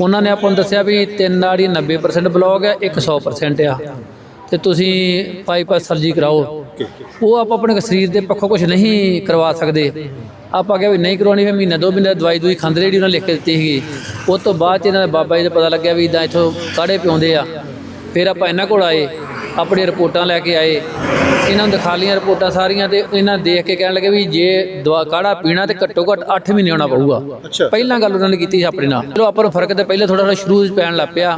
ਉਹਨਾਂ ਨੇ ਆਪਾਂ ਨੂੰ ਦੱਸਿਆ ਵੀ ਤਿੰਨ ਨਾੜੀ 90% ਬਲੌਕ ਹੈ, ਇੱਕ 100% ਆ। ਤੇ ਤੁਸੀਂ ਪਾਈਪਾਸ ਸਰਜਰੀ ਕਰਾਓ। ਉਹ ਆਪਾਂ ਆਪਣੇ ਸਰੀਰ ਦੇ ਪੱਖੋਂ ਕੁਝ ਨਹੀਂ ਕਰਵਾ ਸਕਦੇ। ਆਪਾਂ ਕਿਹਾ ਵੀ ਨਹੀਂ ਕਰਵਾਉਣੀ ਫਿਰ ਮਹੀਨਾ ਦੋ ਮਹੀਨੇ ਦਵਾਈ ਦੂਈ ਖਾਂਦੇ ਜਿਹੜੀ ਉਹਨਾਂ ਲਿਖ ਕੇ ਦਿੱਤੀ ਸੀਗੀ। ਉਸ ਤੋਂ ਬਾਅਦ ਚ ਇਹਨਾਂ ਦੇ ਬਾਬਾ ਜੀ ਦਾ ਪਤਾ ਲੱਗਿਆ ਵੀ ਇਦਾਂ ਇੱਥੋਂ ਕਾੜੇ ਪਿਉਂਦੇ ਆ। ਫਿਰ ਆਪਾਂ ਇਹਨਾਂ ਕੋਲ ਆਏ। ਆਪਣੀ ਰਿਪੋਰਟਾਂ ਲੈ ਕੇ ਆਏ। ਇਹਨਾਂ ਨੂੰ ਦਿਖਾ ਲਈਆਂ ਰਿਪੋਰਟਾਂ ਸਾਰੀਆਂ ਤੇ ਇਹਨਾਂ ਦੇਖ ਕੇ ਕਹਿਣ ਲੱਗੇ ਵੀ ਜੇ ਦਵਾ ਕਾੜਾ ਪੀਣਾ ਤੇ ਘੱਟੋ ਘੱਟ 8 ਮਹੀਨੇ ਹੋਣਾ ਪਊਗਾ। ਪਹਿਲਾਂ ਗੱਲ ਉਹਨਾਂ ਨੇ ਕੀਤੀ ਸੀ ਆਪਣੇ ਨਾਲ। ਚਲੋ ਆਪਾਂ ਨੂੰ ਫ਼ਰਕ ਤੇ ਪਹਿਲੇ ਥੋੜਾ ਥੋੜਾ ਸ਼ੁਰੂ ਪੈਣ ਲੱਗ ਪਿਆ।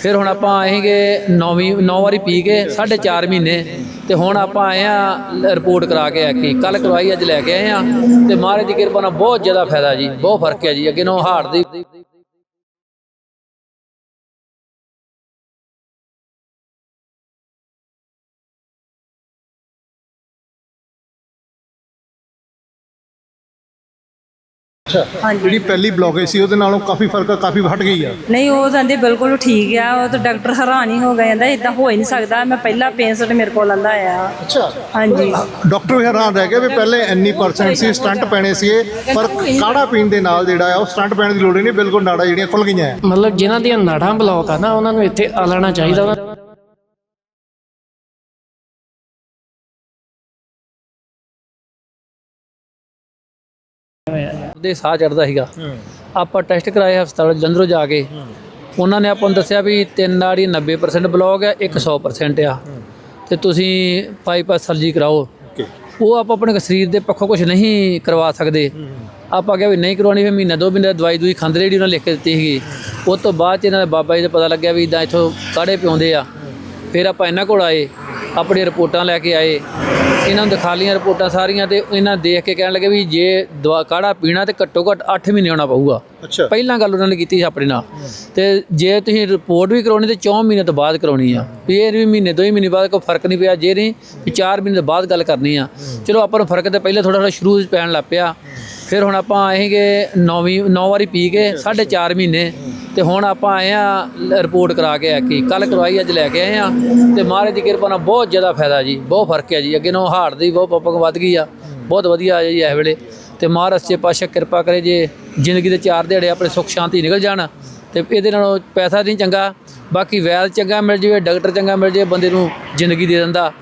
ਫਿਰ ਹੁਣ ਆਪਾਂ ਆਏਗੇ ਨੌਵੀਂ ਨੌ ਵਾਰੀ ਪੀ ਕੇ 4.5 ਮਹੀਨੇ ਤੇ ਹੁਣ ਆਪਾਂ ਆਏ ਆ ਰਿਪੋਰਟ ਕਰਾ ਕੇ ਆ ਕੇ। ਕੱਲ ਕਰਵਾਈ ਅੱਜ ਲੈ ਕੇ ਆਏ ਆ ਤੇ ਮਹਾਰਾਜ ਦੀ ਕਿਰਪਾ ਨਾਲ ਬਹੁਤ ਜ਼ਿਆਦਾ ਫਾਇਦਾ ਜੀ ਬਹੁਤ ਫ਼ਰਕ ਹੈ ਜੀ। ਅੱਗੇ ਨੂੰ ਹਾਰਟ ਦੀ ਅੱਛਾ ਜਿਹੜੀ ਪਹਿਲੀ ਬਲੌਕੇਜ ਸੀ ਉਹਦੇ ਨਾਲੋਂ ਕਾਫੀ ਫ਼ਰਕ ਆ ਕਾਫੀ ਹਟ ਗਈ ਆ? ਨਹੀਂ ਉਹ ਕਹਿੰਦੇ ਬਿਲਕੁਲ ਠੀਕ ਆ ਉਹ ਤਾਂ ਡਾਕਟਰ ਹੈਰਾਨ ਹੀ ਹੋ ਗਏ ਕਹਿੰਦਾ ਇਦਾਂ ਹੋ ਹੀ ਨਹੀਂ ਸਕਦਾ ਮੈਂ ਪਹਿਲਾ ਪੇਸ਼ੈਂਟ ਮੇਰੇ ਕੋਲ ਆਂਦਾ ਆ। ਅੱਛਾ। ਹਾਂਜੀ। ਡਾਕਟਰ ਵੀ ਹੈਰਾਨ ਰਹਿ ਗਏ ਵੀ ਪਹਿਲੇ ਇੰਨੀ ਪਰਸੈਂਟ ਸੀ ਸਟੰਟ ਪੈਣੇ ਸੀ ਪਰ ਕਾੜਾ ਪੀਣ ਦੇ ਨਾਲ ਜਿਹੜਾ ਆ ਉਹ ਸਟੰਟ ਪੈਣ ਦੀ ਲੋੜ ਨਹੀਂ ਬਿਲਕੁਲ ਨਾੜਾਂ ਜਿਹੜੀਆਂ ਖੁੱਲ ਗਈਆਂ। ਮਤਲਬ ਜਿਨ੍ਹਾਂ ਦੀਆਂ ਨਾੜਾਂ ਬਲੌਕ ਆ ਨਾ ਉਹਨਾਂ ਨੂੰ ਇੱਥੇ ਆ ਲੈਣਾ ਚਾਹੀਦਾ ਦੇ ਸਾਹ ਚੜਦਾ ਸੀਗਾ। ਆਪਾਂ ਟੈਸਟ ਕਰਾਏ ਹਸਪਤਾਲ ਜਲੰਧਰੋਂ ਜਾ ਕੇ। ਉਹਨਾਂ ਨੇ ਆਪਾਂ ਨੂੰ ਦੱਸਿਆ ਵੀ ਤਿੰਨ ਨਾੜੀ 90% ਬਲੌਕ ਹੈ, ਇੱਕ 100% ਆ। ਤੇ ਤੁਸੀਂ ਪਾਈਪਾਸ ਸਰਜਰੀ ਕਰਾਓ। ਉਹ ਆਪਾਂ ਆਪਣੇ ਸਰੀਰ ਦੇ ਪੱਖੋਂ ਕੁਝ ਨਹੀਂ ਕਰਵਾ ਸਕਦੇ। ਆਪਾਂ ਕਿਹਾ ਵੀ ਨਹੀਂ ਕਰਵਾਉਣੀ, ਫਿਰ ਮਹੀਨਾ ਦੋ ਮਹੀਨੇ ਦਵਾਈ ਦੂਈ ਖਾਂਦੇ ਜਿਹੜੀ ਉਹਨਾਂ ਲਿਖ ਕੇ ਦਿੱਤੀ ਸੀਗੀ। ਉਸ ਤੋਂ ਬਾਅਦ ਚ ਇਹਨਾਂ ਦੇ ਬਾਬਾ ਜੀ ਦਾ ਪਤਾ ਲੱਗਿਆ ਵੀ ਇਦਾਂ ਇੱਥੋਂ ਕਾੜੇ ਪਿਉਂਦੇ ਆ। ਫਿਰ ਆਪਾਂ ਇਹਨਾਂ ਕੋਲ ਆਏ, ਆਪਣੀਆਂ ਰਿਪੋਰਟਾਂ ਲੈ ਕੇ ਆਏ। ਇਹਨਾਂ ਨੂੰ ਦਿਖਾ ਲਈਆਂ ਰਿਪੋਰਟਾਂ ਸਾਰੀਆਂ ਤੇ ਇਹਨਾਂ ਦੇਖ ਕੇ ਕਹਿਣ ਲੱਗੇ ਵੀ ਜੇ ਦਵਾ ਕਾੜਾ ਪੀਣਾ ਤੇ ਘੱਟੋ ਘੱਟ 8 ਮਹੀਨੇ ਹੋਣਾ ਪਊਗਾ। ਅੱਛਾ। ਪਹਿਲਾਂ ਗੱਲ ਉਹਨਾਂ ਨੇ ਕੀਤੀ ਸੀ ਆਪਣੇ ਨਾਲ। ਤੇ ਜੇ ਤੁਸੀਂ ਰਿਪੋਰਟ ਵੀ ਕਰਾਉਣੀ ਤੇ 4 ਮਹੀਨੇ ਤੋਂ ਬਾਅਦ ਕਰਾਉਣੀ ਆ। ਵੀ ਇਹ ਵੀ ਮਹੀਨੇ ਦੋ ਹੀ ਮਹੀਨੇ ਬਾਅਦ ਕੋਈ ਫ਼ਰਕ ਨਹੀਂ ਪਿਆ। ਜੇ ਨਹੀਂ ਵੀ 4 ਮਹੀਨੇ ਤੋਂ ਬਾਅਦ ਗੱਲ ਕਰਨੀ ਆ। ਚਲੋ ਆਪਾਂ ਨੂੰ ਫ਼ਰਕ ਤੇ ਪਹਿਲੇ ਥੋੜਾ ਥੋੜਾ ਸ਼ੁਰੂ ਪੈਣ ਲੱਗ ਪਿਆ। ਫਿਰ ਹੁਣ ਆਪਾਂ ਆਏਗੇ ਨੌਵੀਂ ਨੌ ਵਾਰੀ ਪੀ ਕੇ 4.5 ਮਹੀਨੇ। ਤੇ ਹੁਣ ਆਪਾਂ ਆਏ ਆ ਰਿਪੋਰਟ ਕਰਾ ਕੇ ਆ ਕੇ। ਕੱਲ ਕਰਵਾਈ ਅੱਜ ਲੈ ਕੇ ਆਏ ਆ। ਤੇ ਮਹਾਰਾਜ ਦੀ ਕਿਰਪਾ ਨਾਲ ਬਹੁਤ ਜ਼ਿਆਦਾ ਫਾਇਦਾ ਜੀ ਬਹੁਤ ਫ਼ਰਕ ਹੈ ਜੀ। ਅੱਗੇ ਨੂੰ ਹਾਰਟ ਦੀ ਬਹੁਤ ਪਪਕ ਵੱਧ ਗਈ ਆ। ਬਹੁਤ ਵਧੀਆ ਆ ਜੀ ਇਸ ਵੇਲੇ। ਤੇ ਮਹਾਰਾਜ ਸੱਚੇ ਪਾਤਸ਼ਾਹ ਕਿਰਪਾ ਕਰੇ ਜੇ ਜ਼ਿੰਦਗੀ ਦੇ ਚਾਰ ਦਿਹਾੜੇ ਆਪਣੇ ਸੁੱਖ ਸ਼ਾਂਤੀ ਨਿਕਲ ਜਾਣ ਤੇ ਇਹਦੇ ਨਾਲੋਂ ਪੈਸਾ ਨਹੀਂ ਚੰਗਾ। ਬਾਕੀ ਵੈਦ ਚੰਗਾ ਮਿਲ ਜਾਵੇ ਡਾਕਟਰ ਚੰਗਾ ਮਿਲ ਜਾਵੇ ਬੰਦੇ ਨੂੰ ਜ਼ਿੰਦਗੀ ਦੇ ਦਿੰਦਾ।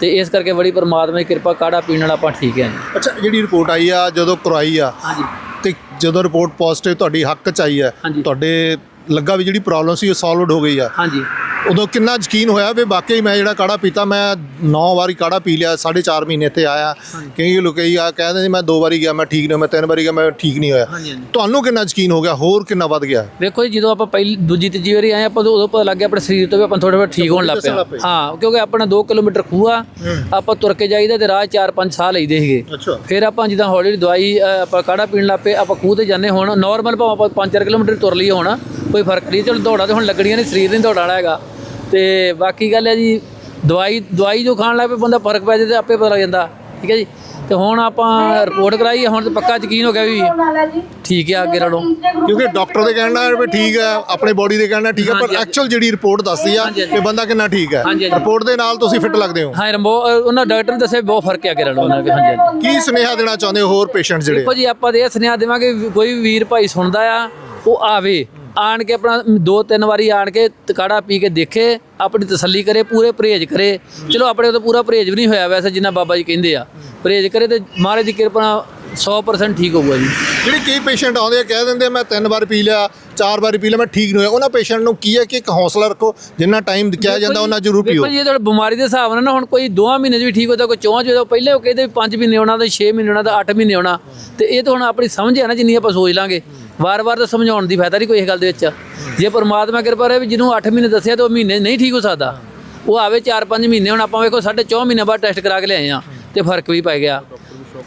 ਤੇ ਇਸ ਕਰਕੇ ਬੜੀ ਪਰਮਾਤਮਾ ਦੀ ਕਿਰਪਾ ਕਾੜਾ ਪੀਣ ਨਾਲ ਆਪਾਂ ਠੀਕ ਹੈ ਅੱਛਾ ਜਿਹੜੀ ਰਿਪੋਰਟ ਆਈ ਆ ਜਦੋਂ ਕਰਵਾਈ ਆ ਹਾਂਜੀ ਤੇ ਜਦੋਂ ਰਿਪੋਰਟ ਪੋਜ਼ਿਟਿਵ ਤੁਹਾਡੀ ਹੱਕ ਚ ਆਈ ਆ ਹਾਂਜੀ। ਤੁਹਾਡੇ ਲੱਗਾ ਵੀ ਜਿਹੜੀ ਪ੍ਰੋਬਲਮ ਸੀ ਉਹ ਸੋਲਵਡ ਹੋ ਗਈ ਆ। ਹਾਂਜੀ। ਉਦੋਂ ਕਿੰਨਾ ਯਕੀਨ ਹੋਇਆ ਵੀ ਵਾਕਈ ਮੈਂ ਜਿਹੜਾ ਕਾੜਾ ਪੀਤਾ ਮੈਂ 9 ਵਾਰੀ ਕਾੜਾ ਪੀ ਲਿਆ 4.5 ਮਹੀਨੇ ਇੱਥੇ ਆਇਆ। ਕਈ ਲੋਕ ਆ ਕਹਿੰਦੇ ਨੇ ਮੈਂ ਦੋ ਵਾਰੀ ਗਿਆ ਮੈਂ ਠੀਕ ਨਹੀਂ ਮੈਂ ਤਿੰਨ ਵਾਰੀ ਗਿਆ ਮੈਂ ਠੀਕ ਨਹੀਂ ਹੋਇਆ। ਤੁਹਾਨੂੰ ਕਿੰਨਾ ਯਕੀਨ ਹੋ ਗਿਆ? ਹੋਰ ਕਿੰਨਾ ਵੱਧ ਗਿਆ? ਵੇਖੋ ਜੀ ਜਦੋਂ ਆਪਾਂ ਪਹਿਲੀ ਦੂਜੀ ਤੀਜੀ ਵਾਰੀ ਆਏ ਆਪਾਂ ਉਦੋਂ ਪਤਾ ਲੱਗ ਗਿਆ ਆਪਣੇ ਸਰੀਰ ਤੋਂ ਵੀ ਆਪਾਂ ਥੋੜਾ ਥੋੜਾ ਠੀਕ ਹੋਣ ਲੱਗ ਪਿਆ। ਹਾਂ ਕਿਉਂਕਿ ਆਪਣਾ 2 ਕਿਲੋਮੀਟਰ ਖੂਹ ਆ ਆਪਾਂ ਤੁਰ ਕੇ ਜਾਈਦਾ ਤੇ ਰਾਹ 4-5 ਸਾਹ ਲਈਦੇ ਸੀਗੇ। ਫਿਰ ਆਪਾਂ ਜਿੱਦਾਂ ਹੌਲੀ ਦਵਾਈ ਆਪਾਂ ਕਾੜਾ ਪੀਣ ਲੱਗ ਪਏ ਆਪਾਂ ਖੂਹ ਤੇ ਜਾਂਦੇ ਹੁਣ ਨਾਰਮਲ ਭਾਵੇਂ ਆਪਾਂ 5-4 ਕਿਲੋਮੀਟਰ ਤੁਰ ਲਈਏ ਹੁਣ ਕੋਈ ਫ਼ਰਕ ਨਹੀਂ ਚਲੋ ਦੌੜਾ ਤੇ ਹੁਣ ਲੱਗਣੀਆਂ ਨੇ ਸਰੀਰ ਨਹੀਂ ਦੌੜਾ ਵਾਲਾ ਹੈਗਾ। ਤੇ ਬਾਕੀ ਗੱਲ ਹੈ ਜੀ ਦਵਾਈ ਦਵਾਈ ਜੋ ਖਾਣ ਲੱਗ ਪਏ ਬੰਦਾ ਫ਼ਰਕ ਪੈ ਜੇ ਤੇ ਆਪੇ ਪਤਾ ਲੱਗ ਜਾਂਦਾ ਠੀਕ ਹੈ ਜੀ। ਤੇ ਹੁਣ ਆਪਾਂ ਰਿਪੋਰਟ ਕਰਾਈ ਹੁਣ ਤੇ ਪੱਕਾ ਯਕੀਨ ਹੋ ਗਿਆ ਵੀ ਠੀਕ ਹੈ ਅੱਗੇ ਨਾਲੋਂ। ਕਿਉਂਕਿ ਡਾਕਟਰ ਦੇ ਕਹਿਣਾ ਵੀ ਠੀਕ ਹੈ ਆਪਣੇ ਬੋਡੀ ਦੇ ਕਹਿਣਾ ਠੀਕ ਹੈ ਪਰ। ਐਕਚੁਅਲ ਜਿਹੜੀ ਰਿਪੋਰਟ ਦੱਸਦੀ ਆ। ਕਿ ਬੰਦਾ ਕਿੰਨਾ ਠੀਕ ਹੈ। ਰਿਪੋਰਟ ਦੇ ਨਾਲ ਤੁਸੀਂ ਫਿੱਟ ਲੱਗਦੇ ਹੋ। ਹਾਂ ਰੰਬੋ ਉਹਨਾਂ ਡਾਕਟਰ ਨੇ ਦੱਸਿਆ ਬਹੁਤ ਫ਼ਰਕ ਹੈ ਅੱਗੇ ਨਾਲੋਂ ਉਹਨਾਂ ਦੇ ਹਾਂਜੀ ਕੀ ਸੁਨੇਹਾ ਦੇਣਾ ਚਾਹੁੰਦੇ ਹੋ ਹੋਰ ਪੇਸ਼ੈਂਟ ਜਿਹੜੇ? ਦੇਖੋ ਜੀ ਆਪਾਂ ਇਹ ਸੁਨੇਹਾ ਦੇਵਾਂਗੇ ਕੋਈ ਵੀਰ ਭਾਈ ਸੁਣਦਾ ਆ ਉਹ ਆਵੇ। ਆਣ ਕੇ ਆਪਣਾ ਦੋ ਤਿੰਨ ਵਾਰੀ ਆਣ ਕੇ ਕਾੜਾ ਪੀ ਕੇ ਦੇਖੇ ਆਪਣੀ ਤਸੱਲੀ ਕਰੇ ਪੂਰੇ ਪਰਹੇਜ਼ ਕਰੇ। ਚਲੋ ਆਪਣੇ ਤੋਂ ਪੂਰਾ ਪਰਹੇਜ਼ ਵੀ ਨਹੀਂ ਹੋਇਆ ਵੈਸੇ ਜਿੰਨਾ ਬਾਬਾ ਜੀ ਕਹਿੰਦੇ ਆ। ਪਰਹੇਜ਼ ਕਰੇ ਤੇ ਮਹਾਰਾਜ ਦੀ ਕਿਰਪਾ ਨਾਲ 100% ਠੀਕ ਹੋਊਗਾ ਜੀ। ਜਿਹੜੇ ਕਈ ਪੇਸ਼ੈਂਟ ਆਉਂਦੇ ਆ ਕਹਿ ਦਿੰਦੇ ਆ, ਮੈਂ ਤਿੰਨ ਵਾਰ ਪੀ ਲਿਆ ਚਾਰ ਵਾਰ ਪੀ ਲਿਆ ਮੈਂ ਠੀਕ ਨਹੀਂ ਹੋਇਆ। ਉਹਨਾਂ ਪੇਸ਼ੈਂਟ ਨੂੰ ਕੀ ਹੈ ਕਿ ਇੱਕ ਹੌਸਲਾ ਰੱਖੋ ਜਿੰਨਾ ਟਾਈਮ ਕਿਹਾ ਜਾਂਦਾ ਉਹਨਾਂ ਜ਼ਰੂਰ ਪੀਓ। ਦੇਖੋ ਜੀ ਇਹ ਤਾਂ ਬਿਮਾਰੀ ਦੇ ਹਿਸਾਬ ਨਾਲ ਨਾ ਹੁਣ ਕੋਈ 2 ਮਹੀਨੇ ਵੀ ਠੀਕ ਹੁੰਦਾ ਕੋਈ 4 ਜਦੋਂ ਪਹਿਲੇ ਉਹ ਕਹਿੰਦੇ 5 ਮਹੀਨੇ ਆਉਣਾ ਤੇ 6 ਮਹੀਨੇ ਆਉਣਾ ਤੇ 8 ਮਹੀਨੇ ਆਉਣਾ ਤੇ ਇਹ ਤਾਂ ਹੁਣ ਆਪਣੀ ਸਮਝ ਹੈ ਨਾ ਜਿੰਨੀ ਆਪਾਂ ਸੋਚ ਲਾਂਗੇ। ਵਾਰ-ਵਾਰ ਤਾਂ ਸਮਝਾਉਣ ਦੀ ਫਾਇਦਾ ਨਹੀਂ ਕੋਈ ਇਸ ਗੱਲ ਦੇ ਵਿੱਚ। ਜੇ ਪਰਮਾਤਮਾ ਕਿਰਪਾ ਰਹੇ ਵੀ ਜਿਹਨੂੰ 8 ਮਹੀਨੇ ਦੱਸਿਆ ਤਾਂ ਉਹ ਮਹੀਨੇ ਨਹੀਂ ਠੀਕ ਹੋ ਸਕਦਾ। ਉਹ ਆਵੇ 4-5 ਮਹੀਨੇ ਹੁਣ ਆਪਾਂ ਵੇਖੋ ਸਾਢੇ 4 ਮਹੀਨੇ ਬਾਅਦ ਟੈਸਟ ਕਰਾ ਕੇ ਲਿਆਏ ਆ ਤੇ ਫ਼ਰਕ ਵੀ ਪੈ ਗਿਆ।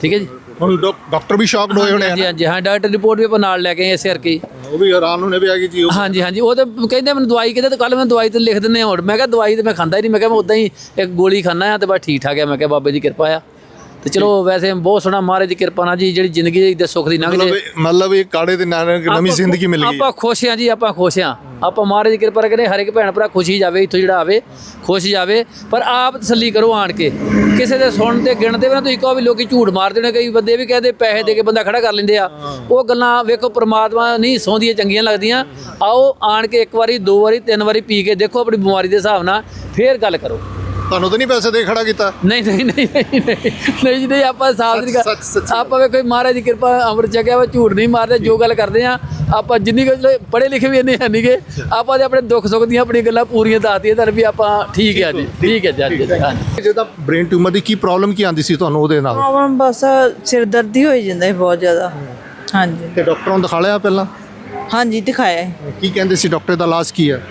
ਠੀਕ ਹੈ ਜੀ? ਹੁਣ ਡਾਕ- ਡਾਕਟਰ ਵੀ ਸ਼ੌਕਡ ਹੋਏ ਹੋਣੇ ਹਾਂਜੀ ਹਾਂਜੀ ਹਾਂ ਡਾਕਟਰ ਰਿਪੋਰਟ ਵੀ ਆਪਾਂ ਨਾਲ ਲੈ ਕੇ ਆਏ ਇਸੇ ਕਰਕੇ। ਉਹ ਵੀ ਹੈਰਾਨ ਹੋਣੇ ਵੀ ਆ ਕਿ ਜੀ ਹਾਂਜੀ ਹਾਂਜੀ ਉਹ ਤਾਂ ਕਹਿੰਦੇ ਮੈਨੂੰ ਦਵਾਈ ਕਹਿੰਦੇ ਤੇ ਕੱਲ ਮੈਂ ਦਵਾਈ ਤੇ ਲਿਖ ਦਿੰਦੇ ਹੁਣ। ਮੈਂ ਕਿਹਾ ਦਵਾਈ ਤੇ ਮੈਂ ਖਾਂਦਾ ਹੀ ਨਹੀਂ ਮੈਂ ਕਿਹਾ ਮੈਂ ਉਦਾਂ ਹੀ ਇੱਕ ਗੋਲੀ ਖਾਣਾ ਆ ਤੇ ਬਸ ਠੀਕ ਠਾਕ ਆ। ਮੈਂ ਕਿਹਾ ਬਾਬੇ ਦੀ ਕਿਰਪਾ ਆ। ਤੇ ਚਲੋ ਵੈਸੇ ਬਹੁਤ ਸੋਹਣਾ ਮਹਾਰਾਜ ਦੀ ਕਿਰਪਾ ਨਾਲ ਜੀ ਜਿਹੜੀ ਜ਼ਿੰਦਗੀ ਦੇ ਸੁੱਖ ਦੀ ਲੰਘ ਜੇ ਮਤਲਬ ਇਹ ਕਾੜੇ ਦੇ ਨਾਲ ਇੱਕ ਨਵੀਂ ਜ਼ਿੰਦਗੀ ਮਿਲ ਗਈ। ਆਪਾਂ ਖੁਸ਼ ਆ ਜੀ ਆਪਾਂ ਖੁਸ਼ ਆ ਆਪਾਂ ਮਹਾਰਾਜ ਦੀ ਕਿਰਪਾ ਕਰੇ ਹਰ ਇੱਕ ਭੈਣ ਭਰਾ ਖੁਸ਼ੀ ਜਾਵੇ ਇੱਥੋਂ ਜਿਹੜਾ ਆਵੇ ਖੁਸ਼ ਜਾਵੇ। ਪਰ ਆਪ ਤਸੱਲੀ ਕਰੋ ਆਣ ਕੇ। ਕਿਸੇ ਦੇ ਸੁਣ ਤੇ ਗਿਣਦੇ ਵੀ ਨਾ ਤੁਸੀਂ ਕਹੋ ਵੀ ਲੋਕੀ ਝੂਠ ਮਾਰਦੇ ਨੇ ਕਈ ਬੰਦੇ ਵੀ ਕਹਦੇ ਪੈਸੇ ਦੇ ਕੇ ਬੰਦਾ ਖੜਾ ਕਰ ਲੈਂਦੇ ਆ। ਉਹ ਗੱਲਾਂ ਵੇਖੋ ਪ੍ਰਮਾਤਮਾ ਨਹੀਂ ਸੌਂਦੀਆਂ ਚੰਗੀਆਂ ਲੱਗਦੀਆਂ। ਆਓ ਆਣ ਕੇ ਇੱਕ ਵਾਰੀ ਦੋ ਵਾਰੀ ਤਿੰਨ ਵਾਰੀ ਪੀ ਕੇ ਦੇਖੋ ਆਪਣੀ ਬਿਮਾਰੀ ਦੇ ਹਿਸਾਬ ਨਾਲ ਫੇਰ ਗੱਲ ਕਰੋ। ਤੁਹਾਨੂੰ ਤਾਂ ਨਹੀਂ ਪੈਸੇ ਦੇ ਖੜਾ ਕੀਤਾ? ਨਹੀਂ ਨਹੀਂ ਨਹੀਂ ਨਹੀਂ ਨਹੀਂ ਨਹੀਂ ਜੀ ਨਹੀਂ ਆਪਾਂ ਸਾਫ਼ ਸੱਚ- ਸੱਚੀ ਆਪਾਂ ਵੇ ਕੋਈ ਮਹਾਰਾਜ ਦੀ ਕਿਰਪਾ ਅੰਮ੍ਰਿਤ ਛਕਿਆ ਵਾ ਝੂਠ ਨਹੀਂ ਮਾਰਦੇ ਜੋ ਗੱਲ ਕਰਦੇ ਆ ਆਪਾਂ ਜਿੰਨੀ ਕੁ ਪੜ੍ਹੇ ਲਿਖੇ ਵੀ ਇੰਨੇ ਹੈ ਨਹੀਂਗੇ ਆਪਾਂ ਤੇ ਆਪਣੇ ਦੁੱਖ ਸੁੱਖ ਦੀਆਂ ਆਪਣੀਆਂ ਗੱਲਾਂ ਪੂਰੀਆਂ ਦੱਸਦੀਆਂ ਤਾਂ ਵੀ ਆਪਾਂ ਠੀਕ ਹੈ ਜੀ ਠੀਕ ਹੈ ਜੀ ਹਾਂਜੀ ਜਿਹਦਾ ਬ੍ਰੇਨ ਟਿਊਮਰ ਦੀ ਕੀ ਪ੍ਰੋਬਲਮ ਕੀ ਆਂਦੀ ਸੀ ਤੁਹਾਨੂੰ ਉਹਦੇ ਨਾਲ? ਪ੍ਰੋਬਲਮ ਬਸ ਸਿਰ ਦਰਦ ਹੀ ਹੋਈ ਜਾਂਦਾ ਹੈ ਬਹੁਤ ਜ਼ਿਆਦਾ। ਹਾਂਜੀ। ਤੇ ਡਾਕਟਰਾਂ ਨੂੰ ਦਿਖਾ ਲਿਆ ਪਹਿਲਾਂ? ਹਾਂਜੀ ਦਿਖਾਇਆ। ਕੀ ਕਹਿੰਦੇ ਸੀ ਡਾਕਟਰ ਦਾ ਇਲਾਜ ਕੀ ਹੈ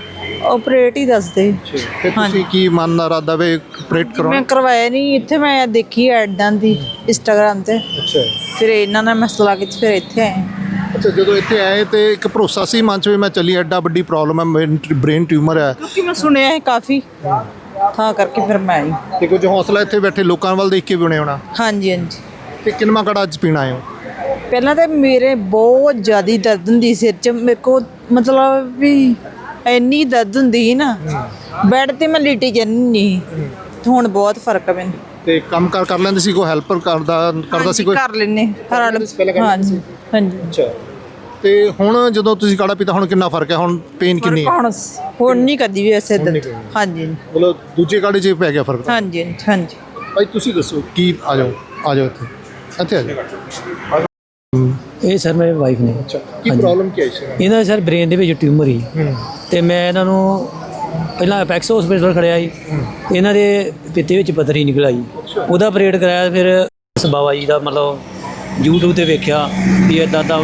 ਆਪਰੇਟ ਹੀ ਦੱਸਦੇ। ਤੇ ਤੁਸੀਂ ਕੀ ਮਨ ਦਾ ਇਰਾਦਾ ਵੇ ਆਪਰੇਟ ਮੈਂ ਕਰਵਾਇਆ ਨਹੀਂ ਇੱਥੇ ਮੈਂ ਦੇਖੀ ਐਡਾਂ ਦੀ ਇੰਸਟਾਗ੍ਰam ਤੇ। ਅੱਛਾ। ਫਿਰ ਇਹਨਾਂ ਨਾਲ ਮੈਂ ਸਲਾਹ ਕੀਤੀ ਫਿਰ ਇੱਥੇ ਆਏ। ਅੱਛਾ ਜਦੋਂ ਇੱਥੇ ਆਏ ਤੇ ਇੱਕ ਭਰੋਸਾ ਸੀ ਮਨ ਚ ਵੀ ਮੈਂ ਚੱਲੀ ਐਡਾ ਵੱਡੀ ਪ੍ਰੋਬਲਮ ਹੈ ਬ੍ਰੇਨ ਟਿਊਮਰ ਹੈ। ਕਿਉਂਕਿ ਮੈਂ ਸੁਣਿਆ ਹੈ ਕਾਫੀ। ਤਾਂ ਕਰਕੇ ਫਿਰ ਮੈਂ ਆਈ। ਤੇ ਕੁਝ ਹੌਸਲਾ ਇੱਥੇ ਬੈਠੇ ਲੋਕਾਂ ਵੱਲ ਦੇਖ ਕੇ ਵੀ ਹੋਣਾ ਹਾਂਜੀ ਹਾਂਜੀ। ਤੇ ਕਿੰਨਾ ਕੜਾ ਅੱਜ ਪੀਣਾ ਆਏ ਹੋ ਪਹਿਲਾਂ ਤਾਂ ਮੇਰੇ ਬਹੁਤ ਜ਼ਿਆਦਾ ਦਰਦ ਹੁੰਦੀ ਸਿਰ 'ਚ। ਮੇਰੇ ਕੋ ਮਤਲਬ ਵੀ ਇੰਨੀ ਦਰਦ ਹੁੰਦੀ ਸੀ ਨਾ ਬੈੱਡ ਤੇ ਮੈਂ ਲਿਟੀ ਤੇ ਹੁਣ ਬਹੁਤ ਫ਼ਰਕ ਹੈ ਮੈਨੂੰ। ਤੇ ਕੰਮ ਕਾਰ ਕਰ ਲੈਂਦੇ ਸੀ ਕੋਈ ਹੈਲਪਰ ਕਰਦਾ ਕਰਦਾ ਸੀ ਕੋਈ? ਕਰ ਲੈਨੇ ਹਾਂਜੀ ਹਾਂਜੀ। ਅੱਛਾ। ਤੇ ਹੁਣ ਜਦੋਂ ਤੁਸੀਂ ਕਾੜਾ ਪੀਤਾ ਹੁਣ ਕਿੰਨਾ ਫ਼ਰਕ ਹੈ? ਹੁਣ ਪੇਨ ਕਿੰਨੀ ਹੈ? ਹੁਣ ਹੁਣ ਨਹੀਂ ਕਦੀ ਵੀ ਐਸੇ ਦਰਦ। ਹਾਂਜੀ। ਮਤਲਬ ਦੂਜੇ ਕਾੜੇ 'ਚ ਪੈ ਗਿਆ ਫ਼ਰਕ ਹਾਂਜੀ ਹਾਂਜੀ ਭਾਈ ਤੁਸੀਂ ਦੱਸੋ ਕੀ ਆ ਜਾਓ ਆ ਜਾਓ ਇੱਥੇ। ਇੱਥੇ ਆ ਜਾਓ। ਇਹ ਸਰ ਮੇਰੇ ਵਾਈਫ ਨੇ। ਅੱਛਾ ਕੀ ਪ੍ਰੋਬਲਮ ਕੀ ਹੈ ਇਸ ਦਾ ਇਹਨਾਂ ਦੇ ਸਰ ਬ੍ਰੇਨ ਦੇ ਵਿੱਚ ਟਿਊਮਰ ਹੀ। ਤੇ ਮੈਂ ਇਹਨਾਂ ਨੂੰ ਪਹਿਲਾਂ ਐਪੈਕਸ ਹਸਪੀਟਲ ਖੜਿਆ ਸੀ ਇਹਨਾਂ ਦੇ ਪਿੱਤੇ ਵਿੱਚ ਪੱਥਰੀ ਨਿਕਲ ਆਈ। ਉਹਦਾ ਆਪਰੇਟ ਕਰਾਇਆ ਫਿਰ ਉਸ ਬਾਬਾ ਜੀ ਦਾ ਮਤਲਬ YouTube ਤੇ ਵੇਖਿਆ ਵੀ ਇਦਾਂ ਦਾ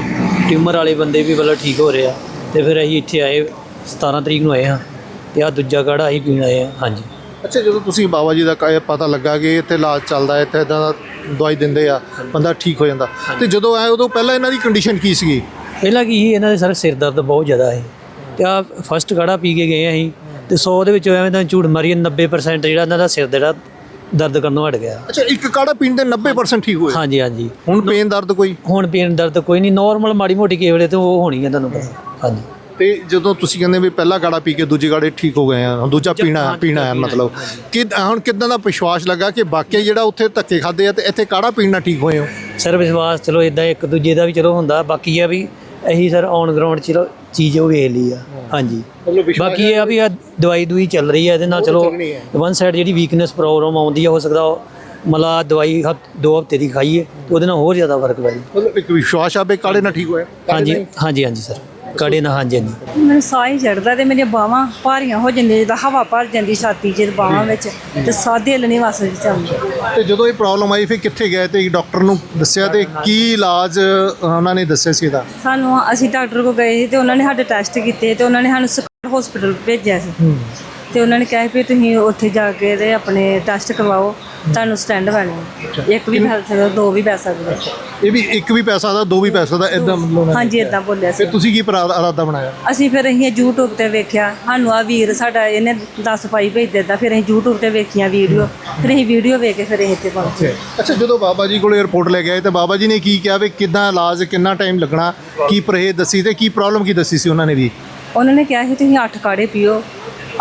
ਟਿਊਮਰ ਵਾਲੇ ਬੰਦੇ ਵੀ ਮਤਲਬ ਠੀਕ ਹੋ ਰਹੇ ਆ। ਤੇ ਫਿਰ ਅਸੀਂ ਇੱਥੇ ਆਏ 17 ਤਰੀਕ ਨੂੰ ਆਏ ਹਾਂ ਤੇ ਆ ਦੂਜਾ ਕਾੜਾ ਅਸੀਂ ਪੀਣ ਆਏ ਹਾਂ। ਹਾਂਜੀ। ਅੱਛਾ ਜਦੋਂ ਤੁਸੀਂ ਬਾਬਾ ਜੀ ਦਾ ਪਤਾ ਲੱਗਾ ਕਿ ਇੱਥੇ ਇਲਾਜ ਚੱਲਦਾ ਹੈ ਇੱਥੇ ਇਦਾਂ ਦਾ ਦਵਾਈ ਦਿੰਦੇ ਆ ਬੰਦਾ ਠੀਕ ਹੋ ਜਾਂਦਾ। ਤੇ ਜਦੋਂ ਆਏ ਉਦੋਂ ਪਹਿਲਾਂ ਇਹਨਾਂ ਦੀ ਕੰਡੀਸ਼ਨ ਕੀ ਸੀਗੀ? ਪਹਿਲਾਂ ਕੀ ਸੀ ਇਹਨਾਂ ਦੇ ਸਰ ਸਿਰ ਦਰਦ ਬਹੁਤ ਜ਼ਿਆਦਾ ਹੈ ਤੇ ਆ ਫਸਟ ਕਾੜਾ ਪੀ ਕੇ ਗਏ ਅਸੀਂ ਤੇ 100 ਦੇ ਵਿੱਚੋਂ ਐਵੇਂ ਤਾਂ ਝੂਠ ਮਾਰੀਏ 90% ਜਿਹੜਾ ਇਹਨਾਂ ਦਾ ਸਿਰ ਜਿਹੜਾ ਦਰਦ ਕਰਨੋਂ ਹਟ ਗਿਆ। ਅੱਛਾ ਇੱਕ ਕਾੜਾ ਪੀਣ ਦੇ 90% ਠੀਕ ਹੋਏ। ਹਾਂਜੀ ਹਾਂਜੀ। ਹੁਣ ਪੇਨ ਦਰਦ ਕੋਈ? ਹੁਣ ਪੀਣ ਦਰਦ ਕੋਈ ਨਹੀਂ ਨਾਰਮਲ ਮਾੜੀ ਮੋਟੀ ਕਿਸੇ ਵੇਲੇ ਤੇ ਉਹ ਹੋਣੀ ਹੈ ਤੁਹਾਨੂੰ ਪਤਾ। ਹਾਂਜੀ। ਤੇ ਜਦੋਂ ਤੁਸੀਂ ਕਹਿੰਦੇ ਵੀ ਪਹਿਲਾ ਕਾੜਾ ਪੀ ਕੇ ਦੂਜੇ ਕਾੜੇ ਠੀਕ ਹੋ ਗਏ ਆ ਦੂਜਾ ਪੀਣਾ ਪੀਣਾ ਹੈ ਮਤਲਬ। ਕਿ ਹੁਣ ਕਿਦਾਂ ਦਾ ਵਿਸ਼ਵਾਸ ਲੱਗਾ ਕਿ ਵਾਕਿਆ ਜਿਹੜਾ ਉੱਥੇ ਧੱਕੇ ਖਾਦੇ ਆ ਤੇ ਇੱਥੇ ਕਾੜਾ ਪੀਣਾ ਠੀਕ ਹੋਏ ਹੋ? ਸਰ ਵਿਸ਼ਵਾਸ ਚਲੋ ਇਦਾਂ ਇੱਕ ਦੂਜੇ ਦਾ ਵੀ ਚਲੋ ਹੁੰਦਾ ਬਾਕੀ ਇਹ ਆ ਵੀ ਅਸੀਂ ਸਰ ਔਨ ਗਰਾਊਂਡ ਚਲੋ ਚੀਜ਼ ਉਹ ਵੇਖ ਲਈ ਆ। ਹਾਂਜੀ। ਬਾਕੀ ਇਹ ਆ ਵੀ ਆ ਦਵਾਈ ਦੂਈ ਚੱਲ ਰਹੀ ਹੈ ਇਹਦੇ ਨਾਲ ਚਲੋ ਵਨ ਸਾਈਡ ਜਿਹੜੀ ਵੀਕਨੈਸ ਪ੍ਰੋਬਲਮ ਆਉਂਦੀ ਆ ਹੋ ਸਕਦਾ ਉਹ ਮਤਲਬ ਦਵਾਈ ਦੋ ਹਫ਼ਤੇ ਦੀ ਖਾਈਏ ਉਹਦੇ ਨਾਲ ਹੋਰ ਜ਼ਿਆਦਾ ਫ਼ਰਕ ਪੈ ਜੇ ਮਤਲਬ ਇੱਕ ਵਿਸ਼ਵਾਸ ਆ ਵੀ ਕਾੜੇ ਨਾਲ ਠੀਕ ਹੋਇਆ? ਹਾਂਜੀ ਹਾਂਜੀ ਹਾਂਜੀ ਸਰ। ਕੜੇ ਨਾਲ ਹਾਂਜੀ ਹਾਂਜੀ ਮੈਨੂੰ ਸਾਹ ਹੀ ਚੜਦਾ ਤੇ ਮੇਰੀਆਂ ਬਾਹਾਂ ਭਾਰੀਆਂ ਹੋ ਜਾਂਦੀਆਂ ਜਿੱਦਾਂ ਹਵਾ ਭਰ ਜਾਂਦੀ ਛਾਤੀ 'ਚ ਬਾਹਾਂ ਵਿੱਚ ਤੇ ਸਾਹ ਦਿਲ ਨਹੀਂ ਵਸ ਵਿੱਚ ਆਉਂਦਾ ਤੇ ਜਦੋਂ ਇਹ ਪ੍ਰੋਬਲਮ ਆਈ ਫਿਰ ਕਿੱਥੇ ਗਏ ਤੇ ਡਾਕਟਰ ਨੂੰ ਦੱਸਿਆ ਤੇ ਕੀ ਇਲਾਜ ਉਹਨਾਂ ਨੇ ਦੱਸਿਆ ਸੀ ਇਹਦਾ? ਸਾਨੂੰ ਅਸੀਂ ਡਾਕਟਰ ਕੋਲ ਗਏ ਸੀ ਤੇ ਉਹਨਾਂ ਨੇ ਸਾਡੇ ਟੈਸਟ ਕੀਤੇ ਤੇ ਉਹਨਾਂ ਨੇ ਸਾਨੂੰ ਸਰਕਾਰੀ ਹਸਪੀਟਲ ਭੇਜਿਆ ਸੀ। ਤੇ ਉਹਨਾਂ ਨੇ ਕਿਹਾ ਵੀ ਤੁਸੀਂ ਉੱਥੇ ਜਾ ਕੇ ਤੇ ਆਪਣੇ ਟੈਸਟ ਕਰਵਾਓ ਤੁਹਾਨੂੰ ਸਟੈਂਡ ਪੈਣੇ ਇੱਕ ਵੀ ਪੈ ਸਕਦਾ ਦੋ ਵੀ ਪੈ ਸਕਦੇ। ਇਹ ਵੀ ਇੱਕ ਵੀ ਪੈਸਾ ਦਾ ਦੋ ਵੀ ਪੈਸਾ ਦਾ ਇਦਾਂ ਮਤਲਬ ਹਾਂਜੀ ਇਦਾਂ ਬੋਲਿਆ ਸੀ। ਫਿਰ ਤੁਸੀਂ ਕੀ ਇਰਾਦਾ ਬਣਾਇਆ? ਅਸੀਂ ਫਿਰ ਅਸੀਂ YouTube ਤੇ ਵੇਖਿਆ। ਸਾਨੂੰ ਆ ਵੀਰ ਸਾਡਾ ਇਹਨੇ 10 ਪਾਈ ਭੇਜ ਦਿੱਤਾ। ਫਿਰ ਅਸੀਂ YouTube ਤੇ ਵੇਖੀਆਂ ਵੀਡੀਓ। ਫਿਰ ਅਸੀਂ ਵੀਡੀਓ ਵੇਖ ਕੇ ਫਿਰ ਅਸੀਂ ਇੱਥੇ ਪਹੁੰਚੇ। ਅੱਛਾ। ਜਦੋਂ ਬਾਬਾ ਜੀ ਕੋਲੇ ਰਿਪੋਰਟ ਲੈ ਕੇ ਆਏ ਤੇ ਬਾਬਾ ਜੀ ਨੇ ਕੀ ਕਿਹਾ ਵੀ ਕਿੱਦਾਂ ਇਲਾਜ ਕਿੰਨਾ ਟਾਈਮ ਲੱਗਣਾ ਕੀ ਪਰਹੇਜ਼ ਦੱਸੀ ਤੇ ਕੀ ਪ੍ਰੋਬਲਮ ਕੀ ਦੱਸੀ ਸੀ ਉਹਨਾਂ ਨੇ ਵੀ? ਉਹਨਾਂ ਨੇ ਕਿਹਾ ਸੀ ਤੁਸੀਂ 8 ਕਾੜੇ ਪੀਓ।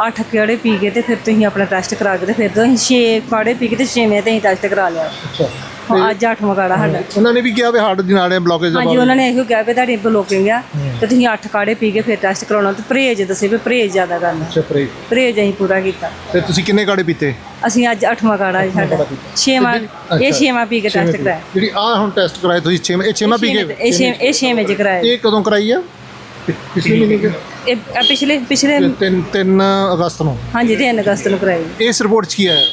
8 ਕਾੜੇ ਪੀ ਕੇ ਤੇ ਫਿਰ ਤੁਸੀਂ ਆਪਣਾ ਟੈਸਟ ਕਰਾ ਕੇ ਤੇ ਫਿਰ ਤੁਸੀਂ 6 ਕਾੜੇ ਪੀ ਕੇ ਤੇ 6ਵੇਂ ਤੇ ਅਸੀਂ ਟੈਸਟ ਕਰਾ ਲਿਆ। ਅੱਛਾ। ਹੁਣ ਅੱਜ 8ਵਾਂ ਕਾੜਾ ਸਾਡਾ। ਉਹਨਾਂ ਨੇ ਵੀ ਕਿਹਾ ਵੀ ਹਾਰਟ ਦੀ ਨਾੜੀਆਂ ਬਲੌਕੇਜ ਦਾ ਹਾਂਜੀ ਉਹਨਾਂ ਨੇ ਇਹੋ ਕਿਹਾ ਵੀ ਤੁਹਾਡੀ ਬਲੋਕਿੰਗ ਆ ਤੇ ਤੁਸੀਂ 8 ਕਾੜੇ ਪੀ ਕੇ ਫਿਰ ਟੈਸਟ ਕਰਾਉਣਾ ਤੇ ਪਰਹੇਜ ਦੱਸੇ ਵੀ ਪਰਹੇਜ ਜ਼ਿਆਦਾ ਕਰਨਾ। ਅੱਛਾ ਪਰਹੇਜ਼। ਪਰਹੇਜ ਅਸੀਂ ਪੂਰਾ ਕੀਤਾ। ਤੇ ਤੁਸੀਂ ਕਿੰਨੇ ਕਾੜੇ ਪੀਤੇ? ਅਸੀਂ ਅੱਜ 8ਵਾਂ ਕਾੜਾ ਹੈ ਸਾਡਾ। 6ਵਾਂ ਇਹ 6ਵਾਂ ਪੀ ਕੇ ਟੈਸਟ ਕਰਾਇਆ। ਜਿਹੜੀ ਆ ਹੁਣ ਟੈਸਟ ਕਰਾਏ ਤੁਸੀਂ 6 ਇਹ 6ਵਾਂ ਪੀ ਕੇ ਇਹ ਛੇ ਇਹ 6ਵੇਂ ਚ ਕਰਾਇਆ। ਇਹ ਕਦੋਂ ਕਰਾਈ ਆ? ਪਿਛਲੇ ਮਹੀਨੇ ਇਹ ਪਿਛਲੇ ਪਿਛਲੇ 3 3 ਅਗਸਤ ਨੂੰ। ਹਾਂਜੀ 3 ਅਗਸਤ ਨੂੰ ਕਰਾਈ। ਇਸ ਰਿਪੋਰਟ 'ਚ ਕੀ ਆਇਆ?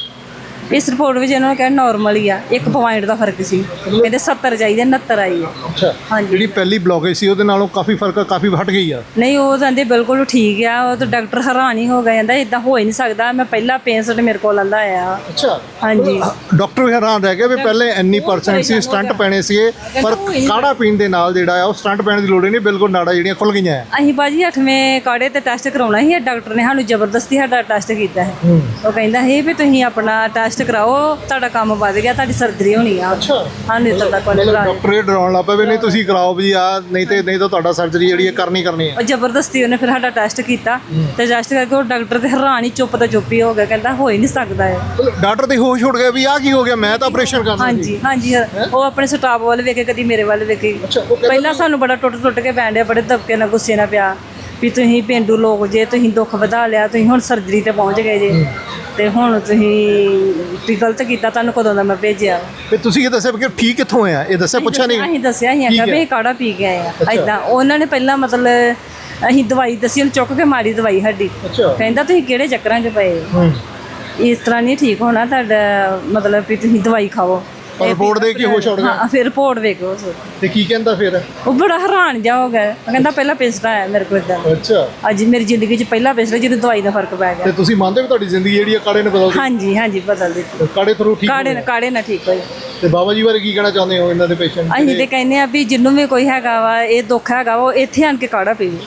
ਇਸ ਰਿਪੋਰਟ ਵਿੱਚ ਇਹਨਾਂ ਨੇ ਕਿਹਾ ਨਾਰਮਲ ਹੀ ਆ। ਇੱਕ ਪੁਆਇੰਟ ਦਾ ਫ਼ਰਕ ਸੀ। ਕਹਿੰਦੇ 70 ਚਾਹੀਦੇ 69 ਆਈ ਹੈ ਅੱਛਾ। ਹਾਂਜੀ। ਜਿਹੜੀ ਪਹਿਲੀ ਬਲੌਕੇਜ ਸੀ ਉਹਦੇ ਨਾਲੋਂ ਕਾਫੀ ਫ਼ਰਕ ਆ ਕਾਫੀ ਹਟ ਗਈ ਆ। ਨਹੀਂ ਉਹ ਕਹਿੰਦੇ ਬਿਲਕੁਲ ਠੀਕ ਆ। ਉਹ ਤਾਂ ਡਾਕਟਰ ਹੈਰਾਨ ਹੀ ਹੋ ਗਿਆ ਕਹਿੰਦਾ ਇਦਾਂ ਹੋ ਹੀ ਨਹੀਂ ਸਕਦਾ। ਮੈਂ ਪਹਿਲਾ ਪੇਸ਼ੈਂਟ ਮੇਰੇ ਕੋਲ ਆਂਦਾ ਆਇਆ ਅੱਛਾ। ਹਾਂਜੀ। ਡਾਕਟਰ ਵੀ ਹੈਰਾਨ ਰਹਿ ਗਏ ਵੀ ਪਹਿਲੇ ਇੰਨੀ ਪਰਸੈਂਟ ਸੀ ਸਟੰਟ ਪੈਣੇ ਸੀਗੇ ਪਰ ਕਾੜਾ ਪੀਣ ਦੇ ਨਾਲ ਜਿਹੜਾ ਆ ਉਹ ਸਟੰਟ ਪੈਣ ਦੀ ਲੋੜ ਹੀ ਨਹੀਂ ਬਿਲਕੁਲ ਨਾੜਾਂ ਜਿਹੜੀਆਂ ਖੁੱਲ ਗਈਆਂ ਆ। ਅਸੀਂ ਬਾਜੀ 8ਵੇਂ ਕਾੜੇ ਤੇ ਟੈਸਟ ਕਰਾਉਣਾ ਸੀ ਡਾਕਟਰ ਨੇ ਸਾਨੂੰ ਜ਼ਬਰਦਸਤੀ ਸਾਡਾ ਟੈਸਟ ਕੀਤਾ ਹੈ। ਉਹ ਕਹਿੰਦਾ ਸੀ ਵੀ ਤੁਸੀਂ ਆਪਣਾ ਟੈਸਟ ਟੈਸਟ ਕਰਾਓ ਤੁਹਾਡਾ ਕੰਮ ਵੱਧ ਗਿਆ ਤੁਹਾਡੀ ਸਰਜਰੀ ਹੋਣੀ ਆ। ਅੱਛਾ। ਹਾਂ ਨੇਤਰ ਦਾ ਮਤਲਬ ਕਰਾ ਡਾਕਟਰ ਇਹ ਡਰਾਉਣ ਲੱਗ ਪਏ ਵੀ ਨਹੀਂ ਤੁਸੀਂ ਕਰਾਓ ਵੀ ਆ ਨਹੀਂ ਤੇ ਨਹੀਂ ਤਾਂ ਤੁਹਾਡਾ ਸਰਜਰੀ ਜਿਹੜੀ ਹੈ ਕਰਨੀ ਕਰਨੀ ਹੈ ਉਹ ਜ਼ਬਰਦਸਤੀ ਉਹਨੇ ਫਿਰ ਸਾਡਾ ਟੈਸਟ ਕੀਤਾ ਤੇ ਟੈਸਟ ਕਰਕੇ ਉਹ ਡਾਕਟਰ ਤੇ ਹੈਰਾਨ ਹੀ ਚੁੱਪ ਤਾਂ ਚੁੱਪ ਹੀ ਹੋ ਗਿਆ ਕਹਿੰਦਾ ਹੋ ਹੀ ਨਹੀਂ ਸਕਦਾ ਇਹ। ਡਾਕਟਰ ਤੇ ਹੋਸ਼ ਉੱਡ ਗਿਆ ਵੀ ਆ ਕੀ ਹੋ ਗਿਆ ਮੈਂ ਤਾਂ ਆਪਰੇਸ਼ਨ ਕਰਨਾ ਸੀ ਹਾਂਜੀ ਹਾਂਜੀ ਉਹ ਆਪਣੇ ਸਟਾਫ ਵੱਲ ਵੇਖੇ ਕਦੀ ਮੇਰੇ ਵੱਲ ਵੇਖੇ। ਅੱਛਾ, ਉਹ ਕਹਿੰਦਾ ਪਹਿਲਾਂ ਸਾਨੂੰ ਬੜਾ ਟੁੱਟ ਟੁੱਟ ਕੇ ਪੈਣ ਡਿਆ ਬੜੇ ਦਬਕੇ ਨਾਲ ਗੁੱਸੇ ਨਾਲ ਪਿਆ। ਵੀ ਤੁਸੀਂ ਪਿੰਡੂ ਲੋਕ ਜੇ ਤੁਸੀਂ ਦੁੱਖ ਵਧਾ ਲਿਆ ਤੁਸੀਂ ਹੁਣ ਸਰਜਰੀ ਤੇ ਪਹੁੰਚ ਗਏ ਜੇ। ਤੇ ਹੁਣ ਤੁਸੀਂ ਵੀ ਗਲਤ ਕੀਤਾ ਤੁਹਾਨੂੰ ਕਦੋਂ ਦਾ ਮੈਂ ਭੇਜਿਆ? ਤੇ ਤੁਸੀਂ ਇਹ ਦੱਸਿਆ ਕਿ ਠੀਕ ਕਿੱਥੋਂ ਹੋਇਆ ਇਹ ਦੱਸਿਆ ਪੁੱਛਿਆ ਨਹੀਂ ਅਸੀਂ ਦੱਸਿਆ ਅਸੀਂ ਆਖਿਆ ਵੀ ਕਾੜਾ ਪੀ ਕੇ ਆਏ ਆ? ਐਦਾਂ ਉਹਨਾਂ ਨੇ ਪਹਿਲਾਂ ਮਤਲਬ ਅਸੀਂ ਦਵਾਈ ਦੱਸੀ ਉਹਨੂੰ ਚੁੱਕ ਕੇ ਮਾਰੀ ਦਵਾਈ ਸਾਡੀ। ਕਹਿੰਦਾ ਤੁਸੀਂ ਕਿਹੜੇ ਚੱਕਰਾਂ 'ਚ ਪਏ? ਇਸ ਤਰ੍ਹਾਂ ਨਹੀਂ ਠੀਕ ਹੋਣਾ ਤੁਹਾਡਾ ਮਤਲਬ ਵੀ ਤੁਸੀਂ ਦਵਾਈ ਖਾਓ। ਪਰ ਰਿਪੋਰਟ ਦੇ ਕੇ ਹੋਸ਼ ਉੱਡ ਗਿਆ ਹਾਂ। ਫਿਰ ਰਿਪੋਰਟ ਵੇਖੋ ਤੇ ਕੀ ਕਹਿੰਦਾ ਫਿਰ? ਉਹ ਬੜਾ ਹੈਰਾਨ ਜਾ ਹੋ ਗਿਆ। ਉਹ ਕਹਿੰਦਾ ਪਹਿਲਾ ਪੇਸਟ ਆਇਆ ਮੇਰੇ ਕੋਲ ਇਦਾਂ ਅੱਛਾ। ਅੱਜ ਮੇਰੀ ਜ਼ਿੰਦਗੀ 'ਚ ਪਹਿਲਾ ਪੇਸਟ ਜਿਹਨੂੰ ਦਵਾਈ ਦਾ ਫ਼ਰਕ ਪੈ ਤੇ ਗਿਆ ਤੁਸੀਂ ਮੰਨਦੇ ਵੀ ਤੁਹਾਡੀ ਜ਼ਿੰਦਗੀ ਜਿਹੜੀ ਹੈ ਕਾੜੇ ਨੇ ਬਦਲ ਹਾਂਜੀ ਹਾਂਜੀ ਬਦਲ ਦਿੱਤੀ। ਦਿੱਤੀ ਕਾੜੇ ਥਰੂ ਠੀਕ ਕਾੜੇ ਕਾੜੇ ਨਾਲ ਠੀਕ ਹੋਏ। ਤੇ ਬਾਬਾ ਜੀ ਬਾਰੇ ਕੀ ਕਹਿਣਾ ਚਾਹੁੰਦੇ ਹੋ ਇਹਨਾਂ ਦੇ ਪੇਸ਼ੈਂਟ ਅਸੀਂ ਤੇ ਕਹਿੰਦੇ ਆ ਵੀ ਜਿੰਨੂੰ ਵੀ ਕੋਈ ਹੈਗਾ ਵਾ ਇਹ ਦੁੱਖ ਹੈਗਾ ਉਹ ਇੱਥੇ ਆਣ ਕੇ ਕਾੜਾ ਪੀਵੇ।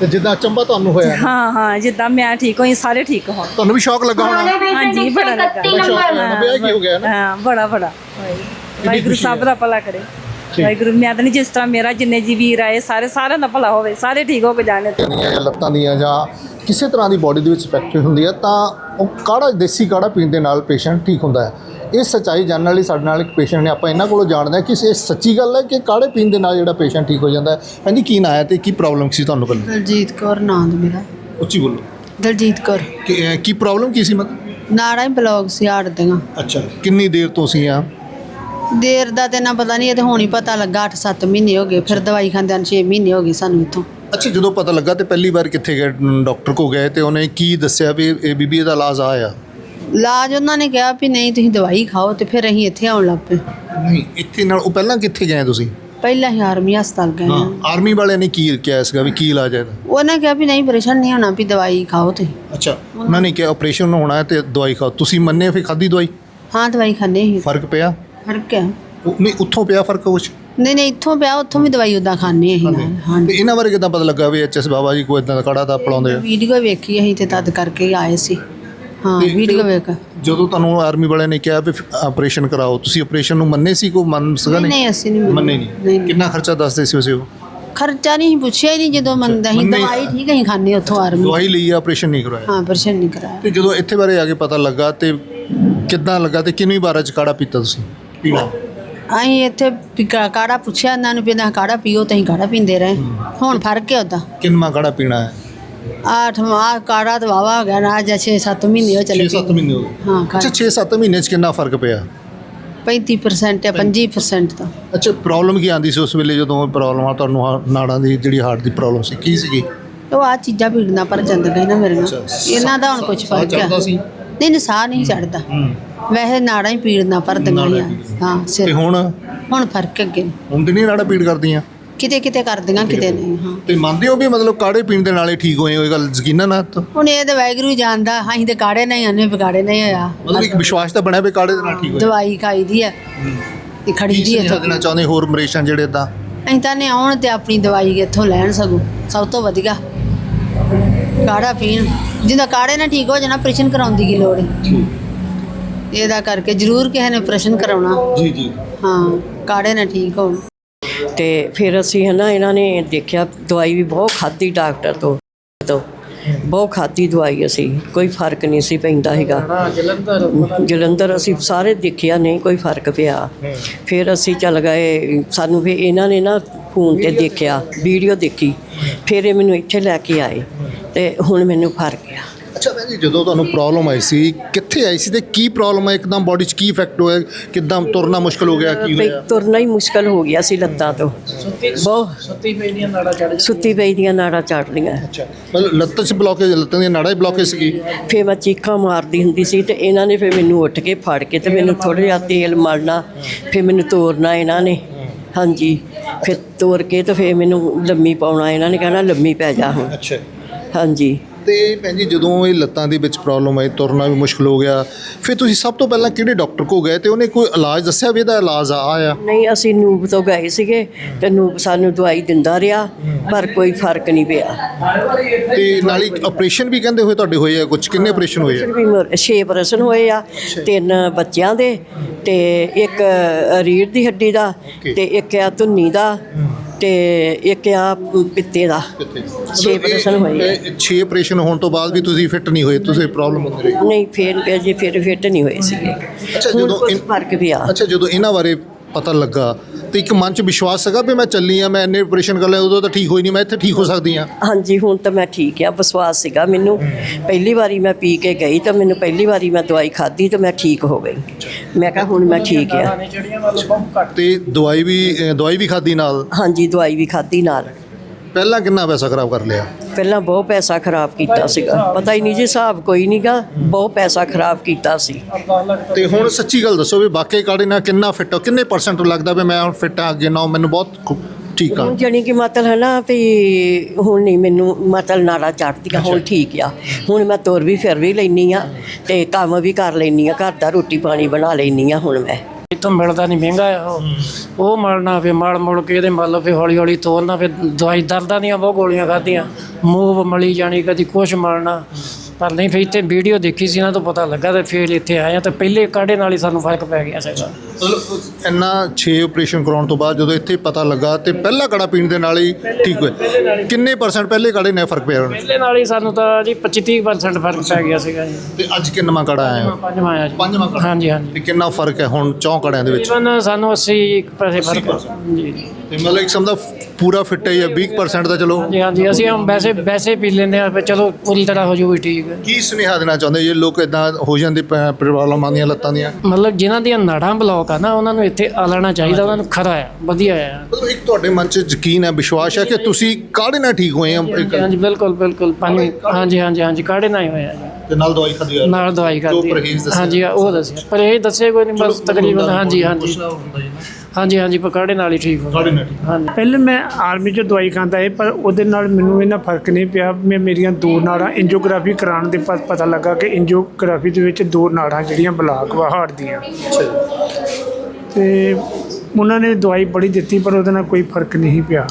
ਤੇ ਜਿੱਦਾਂ ਚੰਬਾ ਤੁਹਾਨੂੰ ਹੋਇਆ ਹਾਂ ਹਾਂ ਜਿੱਦਾਂ ਮੈਂ ਠੀਕ ਹੋਈ ਸਾਰੇ ਠੀਕ ਹੋਣ। ਤੁਹਾਨੂੰ ਵੀ ਸ਼ੌਕ ਲੱਗਾ ਹੋਣਾ? ਹਾਂਜੀ ਬੜਾ ਲੱਗਾ। ਬੜਾ ਸ਼ੌਕ ਹੋਇਆ ਨਾ ਵੀ ਇਹ ਕੀ ਹੋ ਗਿਆ ਨਾ? ਹਾਂ ਬੜਾ ਬੜਾ। ਵਾਹਿਗੁਰੂ ਸਭ ਦਾ ਭਲਾ ਕਰੇ। ਵਾਹਿਗੁਰੂ ਮੈਂ ਤਾਂ ਨਹੀਂ ਜਿਸ ਤਰ੍ਹਾਂ ਮੇਰਾ ਜਿੰਨੇ ਜੀ ਵੀਰ ਆਏ ਸਾਰੇ ਸਾਰਿਆਂ ਦਾ ਭਲਾ ਹੋਵੇ ਸਾਰੇ ਠੀਕ ਹੋ ਕੇ ਜਾਣ। ਜਾਂ ਲੱਤਾਂ ਦੀਆਂ ਜਾਂ ਕਿਸੇ ਤਰ੍ਹਾਂ ਦੀ ਬਾਡੀ ਦੇ ਵਿੱਚ ਇਨਫੈਕਸ਼ਨ ਹੁੰਦੀ ਹੈ ਤਾਂ ਉਹ ਕਾੜਾ ਦੇਸੀ ਕਾੜਾ ਪੀਣ ਦੇ ਨਾਲ ਪੇਸ਼ੈਂਟ ਠੀਕ ਹੁੰਦਾ ਹੈ। ਇਹ ਸੱਚਾਈ ਜਾਣਨ ਵਾਲੀ ਸਾਡੇ ਨਾਲ ਇੱਕ ਪੇਸ਼ੈਂਟ ਨੇ ਆਪਾਂ ਇਹਨਾਂ ਕੋਲੋਂ ਜਾਣਦੇ ਕਿ ਇਹ ਸੱਚੀ ਗੱਲ ਹੈ ਕਿ ਕਾੜੇ ਪੀਣ ਦੇ ਨਾਲ ਜਿਹੜਾ ਪੇਸ਼ੈਂਟ ਠੀਕ ਹੋ ਜਾਂਦਾ ਹੈ? ਹਾਂਜੀ ਕੀ ਨਾਂ ਹੈ ਤੇ ਕੀ ਪ੍ਰੋਬਲਮ ਸੀ ਤੁਹਾਨੂੰ ਪਹਿਲਾਂ? ਦਲਜੀਤ ਕੌਰ ਨਾਂ ਦਾ ਮੇਰਾ। ਉੱਚੀ ਬੋਲੋ। ਦਲਜੀਤ ਕੌਰ। ਕਿ ਅਹ, ਕੀ ਪ੍ਰੋਬਲਮ ਕੀ ਸੀ ਮਤਲਬ? ਨਾੜਾ ਹੀ ਬਲੌਗ ਸੀ ਹਾੜ ਦੀਆਂ। ਅੱਛਾ ਕਿੰਨੀ ਦੇਰ ਤੋਂ ਸੀ ਆ? ਦੇਰ ਦਾ ਤੇ ਨਾ ਪਤਾ ਨਹੀਂ ਇਹ ਤੇ ਹੁਣ ਹੀ ਪਤਾ ਲੱਗਾ 8-7 ਮਹੀਨੇ ਹੋ ਗਏ। ਫਿਰ ਦਵਾਈ ਖਾਂਦਿਆਂ 6 ਮਹੀਨੇ ਹੋ ਗਏ ਸਾਨੂੰ ਇੱਥੋਂ। ਅੱਛਾ ਜਦੋਂ ਪਤਾ ਲੱਗਾ ਤੇ ਪਹਿਲੀ ਵਾਰ ਕਿੱਥੇ ਗਏ ਡਾਕਟਰ ਕੋ ਗਏ ਤੇ ਉਹਨੇ ਕੀ ਦੱਸਿਆ ਵੀ ਇਹ ਬੀਬੀ ਦਾ ਇਲਾਜ ਆਇਆ? ਇਲਾਜ ਉਹਨਾਂ ਨੇ ਕਿਹਾ ਵੀ ਨਹੀਂ ਤੁਸੀਂ ਦਵਾਈ ਖਾਓ ਤੇ ਫਿਰ ਅਸੀਂ ਇੱਥੇ ਆਉਣ ਲੱਗ ਪਏ। ਨਹੀਂ ਇੱਥੇ ਨਾਲ ਉਹ ਪਹਿਲਾਂ ਕਿੱਥੇ ਗਏ ਤੁਸੀਂ? ਪਹਿਲਾਂ ਹੀ ਆਰਮੀ ਹਸਪਤਾਲ ਗਏ ਹਾਂ ਹਾਂ। ਆਰਮੀ ਵਾਲਿਆਂ ਨੇ ਕੀ ਕਿਹਾ ਸੀਗਾ ਵੀ ਕੀ ਇਲਾਜ ਹੈ ਇਹਦਾ? ਉਹਨੇ ਕਿਹਾ ਵੀ ਨਹੀਂ ਪਰੇਸ਼ਾਨ ਨਹੀਂ ਹੋਣਾ ਵੀ ਦਵਾਈ ਖਾਓ ਤੇ ਅੱਛਾ ਉਹਨਾਂ ਨੇ ਕਿਹਾ ਆਪਰੇਸ਼ਨ ਹੋਣਾ ਹੈ ਤੇ ਦਵਾਈ ਖਾਓ। ਤੁਸੀਂ ਮੰਨੇ ਫਿਰ ਖਾਦੀ ਦਵਾਈ? ਹਾਂ ਦਵਾਈ ਖਾਂਦੇ ਸੀ। ਫ਼ਰਕ ਪਿਆ? ਫ਼ਰਕ ਹੈ। ਉਹ- ਨਹੀਂ ਉੱਥੋਂ ਪਿਆ ਫ਼ਰਕ ਕੁਛ? ਨਹੀਂ ਨਹੀਂ ਇੱਥੋਂ ਪਿਆ ਉੱਥੋਂ ਵੀ ਦਵਾਈ ਉਦਾਂ ਖਾਂਦੇ ਅਸੀਂ ਨਾਲ ਹਾਂ ਤੇ ਇਹਨਾਂ ਬਾਰੇ ਕਿਦਾਂ ਪਤਾ ਲੱਗਾ ਵੀ ਐਚਐਸ ਬਾਬਾ ਜੀ ਕੋਈ ਇਦਾਂ ਦਾ ਕੜਾ ਤਾਂ ਪਲਾਉਂਦੇ ਆ? ਵੀਡੀਓ ਵੇਖੀ ਅਸੀਂ ਤੇ ਤਦ ਕਰਕੇ ਹੀ ਆਏ ਸੀ। ਹਾਂ ਤੇ- ਵੀਡੀਓ ਵੇਖ। ਜਦੋਂ ਤੁਹਾਨੂੰ ਆਰਮੀ ਵਾਲਿਆਂ ਨੇ ਕਿਹਾ ਵੀ ਆਪਰੇਸ਼ਨ ਕਰਾਓ ਤੁਸੀਂ ਆਪਰੇਸ਼ਨ ਨੂੰ ਮੰਨੇ ਸੀ ਕੋ ਮੰਨ ਸਕਦਾ ਨਹੀਂ ਨਹੀਂ? ਅਸੀਂ ਨਹੀਂ ਮੰਨੇ। ਨਹੀਂ। ਕਿੰਨਾ ਖਰਚਾ ਦੱਸਦੇ ਸੀ ਉਸੇ ਉਹ? ਖਰਚਾ ਨਹੀਂ ਪੁੱਛਿਆ ਹੀ ਨਹੀਂ ਜਦੋਂ ਮੰਨਦਾ ਮੰਨੇ- ਦਵਾਈ ਠੀਕ ਅਸੀਂ ਖਾਂਦੇ ਉੱਥੋਂ ਆਰਮੀ ਦਵਾਈ ਲਈ ਆਪਰੇਸ਼ਨ ਨਹੀਂ ਕਰਵਾਇਆ ਹਾਂ ਪਰੇਸ਼ਾਨ ਨਹੀਂ ਕਰਾਇਆ। ਤੇ ਜਦੋਂ ਇੱਥੇ ਬਾਰੇ ਆ ਕੇ ਪਤਾ ਲੱਗਾ ਤੇ ਕਿੱਦਾਂ ਲੱਗਾ ਤੇ ਕਿੰਨੀ ਵਾਰ ਚ ਕਾੜਾ ਪੀਤਾ ਤੁਸੀਂ? ਪੀਣਾ? ਅਸੀਂ ਇੱਥੇ ਕਾੜਾ ਪੁੱਛਿਆ ਇਹਨਾਂ ਨੂੰ ਵੀ ਨਾ ਕਾੜਾ ਪੀਓ ਤਾਂ ਅਸੀਂ ਕਾੜਾ ਪੀਂਦੇ ਰਹੇ। ਹੁਣ ਫ਼ਰਕ ਹੈ ਉਹਦਾ। ਕਿੰਨਾ ਕਾੜਾ ਪੀਣਾ ਹੈ? ਆਠ ਆ ਕਾੜਾ ਤਾਂ ਵਾਵਾ ਹੋ ਗਿਆ ਨਾ ਅੱਜ 6-7 ਮਹੀਨੇ ਹੋ ਚਲੇ 6-7 ਮਹੀਨੇ ਹੋ ਗਏ ਹਾਂ ਅੱਛਾ 6-7 ਮਹੀਨੇ ਚ ਕਿੰਨਾ ਫ਼ਰਕ ਪਿਆ 35% ਜਾਂ 25% ਤਾਂ ਅੱਛਾ ਪ੍ਰੋਬਲਮ ਕੀ ਆਂਦੀ ਸੀ ਉਸ ਵੇਲੇ ਜਦੋਂ ਪ੍ਰੋਬਲਮ ਆ ਤੁਹਾਨੂੰ ਆਹ ਨਾੜਾਂ ਦੀ ਜਿਹੜੀ ਹਾਰਟ ਦੀ ਪ੍ਰੋਬਲਮ ਸੀ ਕੀ ਸੀਗੀ ਉਹ ਆ ਚੀਜ਼ਾਂ ਪੀੜਨਾ ਪਰ ਜਾਂਦੀਆਂ ਨਾ ਮੇਰੇ ਨਾਲ। ਇਹਨਾਂ ਦਾ ਹੁਣ ਕੁਝ ਫ਼ਰਕ ਚੜ੍ਹਦਾ ਸੀ? ਨਹੀਂ ਨਹੀਂ ਸਾਹ ਨਹੀਂ ਚੜਦਾ ਵੈਸੇ ਨਾੜਾਂ ਹੀ ਪੀੜਨਾ ਪਰ ਦੰਗੀਆਂ ਹੀ ਤੇ ਸਿਰ ਹੁਣ ਹੁਣ ਫ਼ਰਕ ਅੱਗੇ ਹੁਣ ਤੇ ਨਹੀਂ ਨਾੜਾਂ ਪੀੜ ਕਰਦੀਆਂ ਕਿਤੇ ਕਿਤੇ ਕਰਦੀਆਂ ਕਿਤੇ ਨਹੀਂ ਹਾਂ। ਤੇ ਮੰਨਦੇ ਹੋ ਵੀ ਮਤਲਬ ਕਾੜੇ ਪੀਣ ਦੇ ਨਾਲ ਹੀ ਠੀਕ ਹੋਏ ਹੋ ਇਹ ਗੱਲ ਯਕੀਨਨ ਨਾ ਤਾਂ ਹੁਣ ਇਹ ਤੇ ਵਾਹਿਗੁਰੂ ਹੀ ਜਾਣਦਾ ਅਸੀਂ ਤੇ ਕਾੜੇ ਨਹੀਂ ਆਨੇ ਵਿਗਾੜੇ ਨਹੀਂ ਹੋਇਆ। ਮਤਲਬ ਇੱਕ ਵਿਸ਼ਵਾਸ ਤਾਂ ਬਣਿਆ ਵੀ ਕਾੜੇ ਦੇ ਨਾਲ ਠੀਕ ਹੋਏ ਦਵਾਈ ਖਾਈ ਦੀ ਹੈ ਤੇ ਖੜੀ ਕੀ ਦੀ ਹੈ ਸੁਝਾਅ ਦੇਣਾ ਚਾਹੁੰਦੇ ਹੋਰ ਮਰੇਸ਼ਾਂ ਜਿਹੜੇ ਇਦਾਂ ਅਸੀਂ ਤਾਂ ਨੇ ਆਉਣ ਤੇ ਆਪਣੀ ਦਵਾਈ ਇੱਥੋਂ ਲੈਣ ਸਗੋਂ ਸਭ ਤੋਂ ਵਧੀਆ। ਕਾੜਾ ਪੀਣ ਜਿੰਦਾ ਕਾੜੇ ਨਾਲ ਠੀਕ ਹੋ ਜਾਣਾ ਆਪਰੇਸ਼ਨ ਕਰਾਉਣ ਦੀ ਕੀ ਲੋੜ ਹੈ? ਇਹਦਾ ਕਰਕੇ ਜ਼ਰੂਰ ਕਿਸੇ ਨੇ ਆਪਰੇਸ਼ਨ ਕਰਾਉਣਾ। ਜੀ ਜੀ। ਹਾਂ ਕਾੜੇ ਨਾਲ ਠੀਕ ਹੋਣ। ਤੇ ਫਿਰ ਅਸੀਂ ਹੈ ਨਾ ਇਹਨਾਂ ਨੇ ਦੇਖਿਆ ਦਵਾਈ ਵੀ ਬਹੁਤ ਖਾਧੀ ਡਾਕਟਰ ਤੋਂ ਤੋਂ। ਬਹੁਤ ਖਾਧੀ ਦਵਾਈ ਅਸੀਂ, ਕੋਈ ਫ਼ਰਕ ਨਹੀਂ ਸੀ ਪੈਂਦਾ ਹੈਗਾ। ਜਲੰਧਰ ਜਲੰਧਰ ਅਸੀਂ ਸਾਰੇ ਦੇਖਿਆ ਨਹੀਂ ਕੋਈ ਫ਼ਰਕ ਪਿਆ। ਫਿਰ ਅਸੀਂ ਚੱਲ ਗਏ, ਸਾਨੂੰ ਵੀ ਇਹਨਾਂ ਨੇ ਨਾ ਫੋਨ ਤੇ ਦੇਖਿਆ, ਵੀਡੀਓ ਦੇਖੀ। ਫਿਰ ਇਹ ਮੈਨੂੰ ਇੱਥੇ ਲੈ ਕੇ ਆਏ ਤੇ ਹੁਣ ਮੈਨੂੰ ਫ਼ਰਕ ਆ। ਅੱਛਾ ਭੈਣ ਜੀ ਜਦੋਂ ਤੁਹਾਨੂੰ ਪ੍ਰੋਬਲਮ ਆਈ ਸੀ ਕਿੱਥੇ ਆਈ ਸੀ ਤੇ ਕੀ ਪ੍ਰੋਬਲਮ ਹੈ ਇੱਕਦਮ ਬਾਡੀ 'ਚ ਕੀ ਇਫੈਕਟ ਹੋਇਆ? ਕਿੱਦਾਂ ਤੁਰਨਾ ਮੁਸ਼ਕਲ ਹੋ ਗਿਆ? ਕੀ ਹੋਇਆ? ਤੁਰਨਾ ਹੀ ਮੁਸ਼ਕਲ ਹੋ ਗਿਆ ਸੀ ਲੱਤਾਂ ਤੋਂ। ਬਹੁਤ ਸੁੱਤੀ ਪਈ ਦੀਆਂ ਨਾੜਾਂ ਚੜ ਸੁੱਤੀ ਪਈ ਦੀਆਂ ਨਾੜਾਂ ਚੜ ਲੀਆਂ ਅੱਛਾ। ਮਤਲਬ ਲੱਤ 'ਚ ਬਲੌਕੇਜ ਲੱਤਾਂ ਦੀਆਂ ਨਾੜਾਂ 'ਚ ਬਲੌਕੇਜ ਸੀਗੀ? ਫੇ ਮੈਂ ਚੀਖਾਂ ਮਾਰਦੀ ਹੁੰਦੀ ਸੀ ਤੇ ਇਹਨਾਂ ਨੇ ਫੇ ਮੈਨੂੰ ਉੱਠ ਕੇ ਫੜ ਕੇ ਤੇ ਮੈਨੂੰ ਥੋੜਾ ਜਿਹਾ ਤੇਲ ਮਲਣਾ ਫੇ ਮੈਨੂੰ ਤੋਰਨਾ ਇਹਨਾਂ ਨੇ। ਹਾਂਜੀ। ਫਿਰ ਤੋਰ ਕੇ ਤੇ ਫੇ ਮੈਨੂੰ ਲੰਮੀ ਪਾਉਣਾ। ਇਹਨਾਂ ਨੇ ਕਹਿਣਾ ਲੰਮੀ ਪੈ ਜਾ ਹੁਣ। ਅੱਛਾ। ਹਾਂਜੀ। ਤੇ ਭੈਣ ਜੀ ਜਦੋਂ ਇਹ ਲੱਤਾਂ ਦੇ ਵਿੱਚ ਪ੍ਰੋਬਲਮ ਆਈ ਤੁਰਨਾ ਵੀ ਮੁਸ਼ਕਲ ਹੋ ਗਿਆ ਫਿਰ ਤੁਸੀਂ ਸਭ ਤੋਂ ਪਹਿਲਾਂ ਕਿਹੜੇ ਡਾਕਟਰ ਕੋ ਗਏ ਤੇ ਉਹਨੇ ਕੋਈ ਇਲਾਜ ਦੱਸਿਆ ਵੀ ਇਹਦਾ ਇਲਾਜ ਆ ਆਇਆ ਨਹੀਂ ਅਸੀਂ ਨੂਬ ਤੋਂ ਗਏ ਸੀਗੇ ਤੇ ਨੂਬ ਸਾਨੂੰ ਦਵਾਈ ਦਿੰਦਾ ਰਿਹਾ ਪਰ ਕੋਈ ਫ਼ਰਕ ਨਹੀਂ ਪਿਆ। ਤੇ ਨਾਲ ਹੀ ਆਪਰੇਸ਼ਨ ਵੀ ਕਹਿੰਦੇ ਹੋਏ ਤੁਹਾਡੇ ਹੋਏ ਆ ਕੁਝ ਕਿੰਨੇ ਆਪਰੇਸ਼ਨ ਹੋਏ ਆ? ਵੀ 6 ਆਪਰੇਸ਼ਨ ਹੋਏ ਆ ਤਿੰਨ ਬੱਚਿਆਂ ਦੇ ਤੇ ਇੱਕ ਰੀੜ ਦੀ ਹੱਡੀ ਦਾ ਤੇ ਇੱਕ ਆ ਧੁੰਨੀ ਦਾ ਤੇ ਇੱਕ ਆ ਪਿੱਤੇ ਦਾ। ਛੇ ਆਪਰੇਸ਼ਨ ਹੋਏ ਆ। 6 ਆਪਰੇਸ਼ਨ ਹੋਣ ਤੋਂ ਬਾਅਦ ਵੀ ਤੁਸੀਂ ਫਿੱਟ ਨਹੀਂ ਹੋਏ ਤੁਸੀਂ ਪ੍ਰੋਬਲਮ ਹੁੰਦੀ ਰਹੀ। ਨਹੀਂ ਫੇਰ ਜੇ ਫਿਰ ਫਿੱਟ ਨਹੀਂ ਹੋਏ ਸੀਗੇ। ਅੱਛਾ, ਹੁਣ ਜਦੋਂ ਕੁਛ ਇਨ- ਫ਼ਰਕ ਪਿਆ ਅੱਛਾ ਜਦੋਂ ਇਹਨਾਂ ਬਾਰੇ ਪਤਾ ਲੱਗਾ ਤੇ ਇੱਕ ਮਨ ਚ ਵਿਸ਼ਵਾਸ ਸੀਗਾ ਵੀ ਮੈਂ ਚੱਲੀ ਆ ਮੈਂ ਇੰਨੇ ਆਪਰੇਸ਼ਨ ਕਰ ਲਿਆ ਉਦੋਂ ਤਾਂ ਠੀਕ ਹੋਈ ਨਹੀਂ ਮੈਂ ਇੱਥੇ ਠੀਕ ਹੋ ਸਕਦੀ ਆ। ਹਾਂਜੀ ਹੁਣ ਤਾਂ ਮੈਂ ਠੀਕ ਆ ਵਿਸ਼ਵਾਸ ਸੀਗਾ ਮੈਨੂੰ। ਪਹਿਲੀ ਵਾਰੀ ਮੈਂ ਪੀ ਕੇ ਗਈ ਤਾਂ ਮੈਨੂੰ ਪਹਿਲੀ ਵਾਰੀ ਮੈਂ ਦਵਾਈ ਖਾਧੀ ਤਾਂ ਮੈਂ ਠੀਕ ਹੋ ਗਈ। ਮੈਂ ਕਿਹਾ ਹੁਣ ਮੈਂ ਠੀਕ ਆ। ਤੇ ਦਵਾਈ ਵੀ ਦਵਾਈ ਵੀ ਖਾਦੀ ਨਾਲ? ਹਾਂਜੀ ਦਵਾਈ ਵੀ ਖਾਧੀ ਨਾਲ। ਪਹਿਲਾਂ ਕਿੰਨਾ ਪੈਸਾ ਖਰਾਬ ਕਰ ਲਿਆ? ਪਹਿਲਾਂ ਬਹੁਤ ਪੈਸਾ ਖਰਾਬ ਕੀਤਾ ਸੀਗਾ। ਪਤਾ ਹੀ ਨਹੀਂ ਜੀ ਹਿਸਾਬ ਕੋਈ ਨਹੀਂਗਾ ਬਹੁਤ ਪੈਸਾ ਖਰਾਬ ਕੀਤਾ ਸੀ। ਤੇ ਹੁਣ ਸੱਚੀ ਗੱਲ ਦੱਸੋ ਵੀ ਵਾਕਈ ਕਾੜੇ ਨਾਲ ਕਿੰਨਾ ਫਿੱਟ ਹੋ ਕਿੰਨੇ ਪਰਸੈਂਟ ਲੱਗਦਾ ਵੀ ਮੈਂ ਹੁਣ ਫਿੱਟ ਆ ਅੱਗੇ ਨਾ ਮੈਨੂੰ ਬਹੁਤ ਠੀਕ ਆ। ਹੁਣ ਜਾਣੀ ਕਿ ਮਤਲਬ ਹੈ ਨਾ ਵੀ ਹੁਣ ਨਹੀਂ ਮੈਨੂੰ ਮਤਲਬ ਨਾੜਾ ਚੜਦੀਆਂ ਹੁਣ ਠੀਕ ਆ। ਹੁਣ ਮੈਂ ਤੁਰ ਵੀ ਫਿਰ ਵੀ ਲੈਣੀ ਆ ਤੇ ਕੰਮ ਵੀ ਕਰ ਲੈਣੀ ਆ ਘਰ ਦਾ ਰੋਟੀ ਪਾਣੀ ਬਣਾ ਲੈਣੀ ਆ ਹੁਣ ਮੈਂ। ਇੱਥੋਂ ਮਿਲਦਾ ਨਹੀਂ ਮਹਿੰਗਾ ਆ ਉਹ। ਉਹ ਮਲਣਾ ਫਿਰ ਮਲ ਮੁਲ ਕੇ ਇਹਦੇ ਮਤਲਬ ਫਿਰ ਹੌਲੀ ਹੌਲੀ ਤੋੜਨਾ ਫਿਰ ਦਵਾਈ ਦਰਦਾਂ ਦੀਆਂ ਬਹੁਤ ਗੋਲੀਆਂ ਖਾਧੀਆਂ। ਮੂਵ ਮਲੀ ਜਾਣੀ ਕਦੀ ਕੁਛ ਮਲਣਾ। ਪਰ ਨਹੀਂ ਫਿਰ ਇੱਥੇ ਵੀਡੀਓ ਦੇਖੀ ਸੀ ਨਾ ਤਾਂ ਪਤਾ ਲੱਗਾ ਤੇ ਫਿਰ ਇੱਥੇ ਆਏ ਆ ਤੇ ਪਹਿਲੇ ਕਾੜੇ ਨਾਲ ਹੀ ਸਾਨੂੰ ਫ਼ਰਕ ਪੈ ਗਿਆ ਸੀਗਾ ਮਤਲਬ ਇੰਨਾ 6 ਆਪਰੇਸ਼ਨ ਕਰਾਉਣ ਤੋਂ ਬਾਅਦ ਜਦੋਂ ਇੱਥੇ ਪਤਾ ਲੱਗਾ ਤੇ ਪਹਿਲਾ ਕਾੜਾ ਪੀਣ ਦੇ ਨਾਲ ਹੀ ਠੀਕ ਹੋਏ ਕਿੰਨੇ ਪਰਸੈਂਟ ਪਹਿਲੇ ਕਾੜੇ ਨਾਲ ਫ਼ਰਕ ਪਿਆ ਪਹਿਲੇ ਨਾਲ ਹੀ ਸਾਨੂੰ ਤਾਂ ਜੀ 25 30% ਫ਼ਰਕ ਪੈ ਗਿਆ ਸੀਗਾ ਜੀ। ਤੇ ਅੱਜ ਕਿੰਨਾ ਕਾੜਾ ਆਇਆ? ਪੰਜਵਾਂ ਆਇਆ ਜੀ। ਪੰਜਵਾਂ ਕਾੜਾ। ਹਾਂਜੀ ਹਾਂਜੀ। ਤੇ ਕਿੰਨਾ ਫ਼ਰਕ ਹੈ ਹੁਣ ਚੌਂ ਕਾੜਿਆਂ ਦੇ ਵਿੱਚ? ਤਕਰੀਬਨ ਸਾਨੂੰ 80 ਪੈਸੇ ਫ਼ਰਕ ਜੀ ਜੀ। ਤੇ ਮਤਲਬ ਇੱਕ ਸਮਝਦਾ ਪੂਰਾ ਫਿੱਟ ਹੈ ਜਾਂ 20% ਦਾ ਚਲੋ। ਹਾਂਜੀ ਹਾਂਜੀ ਅਸੀਂ ਹਮ ਵੈਸੇ ਵੈਸੇ ਪੀ ਲੈਂਦੇ ਆ ਫਿਰ ਚਲੋ ਪੂਰੀ ਤਰ੍ਹਾਂ ਹੋ ਜੂਗੀ ਠੀਕ। ਕੀ ਸੁਨੇਹਾ ਦੇਣਾ ਚਾਹੁੰਦੇ ਜੇ ਲੋਕ ਇਦਾਂ ਹੋ ਜਾਂਦੇ ਪ੍ਰੋਬਲਮ ਆਉਂਦੀਆਂ ਲੱਤਾਂ ਦੀਆਂ? ਮਤਲਬ ਜਿਨ੍ਹਾਂ ਦੀਆਂ ਨਾੜਾਂ ਬਲੌਕ ਆ ਨਾ ਉਹਨਾਂ ਨੂੰ ਇੱਥੇ ਆ ਲੈਣਾ ਚਾਹੀਦਾ ਉਹਨਾਂ ਨੂੰ ਖਰਾ ਆ ਵਧੀਆ ਆ ਮਤਲਬ ਇੱਕ ਤੁਹਾਡੇ ਮਨ 'ਚ ਯਕੀਨ ਹੈ ਵਿਸ਼ਵਾਸ ਹੈ ਕਿ ਤੁਸੀਂ ਕਾੜੇ ਨਾਲ ਠੀਕ ਹੋਏ ਆ ਹਾਂਜੀ ਬਿਲਕੁਲ ਬਿਲਕੁਲ ਪੰਜ ਹਾਂਜੀ ਹਾਂਜੀ ਹਾਂਜੀ ਕਾੜੇ ਨਾਲ ਹੀ ਹੋਇਆ ਤੇ ਨਾਲ ਦਵਾਈ ਖਾਦੀ ਆ? ਨਾਲ ਦਵਾਈ ਦੱਸਿਆ। ਹਾਂਜੀ ਉਹ ਦੱਸਿਆ ਪਰ ਇਹ ਦੱਸੇ ਕੋਈ ਨਹੀਂ ਬਸ ਤਕਰੀਬਨ ਹਾਂਜੀ ਹਾਂਜੀ। ਹਾਂਜੀ ਹਾਂਜੀ ਪਰ ਕਾੜੇ ਨਾਲ ਹੀ ਠੀਕ ਹੋ ਨਾਲ ਠੀਕ। ਹਾਂਜੀ। ਪਹਿਲੇ ਮੈਂ ਆਰਮੀ 'ਚ ਦਵਾਈ ਖਾਂਦਾ ਸੀ ਪਰ ਉਹਦੇ ਨਾਲ ਮੈਨੂੰ ਇਹਨਾਂ ਫ਼ਰਕ ਨਹੀਂ ਪਿਆ। ਮੈਂ ਮੇਰੀਆਂ ਦੋ ਨਾੜਾਂ ਐਂਜੀਓਗ੍ਰਾਫੀ ਕਰਾਉਣ ਦੇ ਬਾਅਦ ਪਤਾ ਲੱਗਾ ਕਿ ਐਂਜੀਓਗ੍ਰਾਫੀ ਦੇ ਵਿੱਚ ਦੋ ਨਾੜਾਂ ਜਿਹੜੀਆਂ ਬਲਾਕ ਵਾ ਹਾਰਟ ਦੀਆਂ। ਤੇ ਉਹਨਾਂ ਨੇ ਦਵਾਈ ਬੜੀ ਦਿੱਤੀ ਪਰ ਉਹਦੇ ਨਾਲ ਕੋਈ ਫ਼ਰਕ ਨਹੀਂ ਪਿਆ।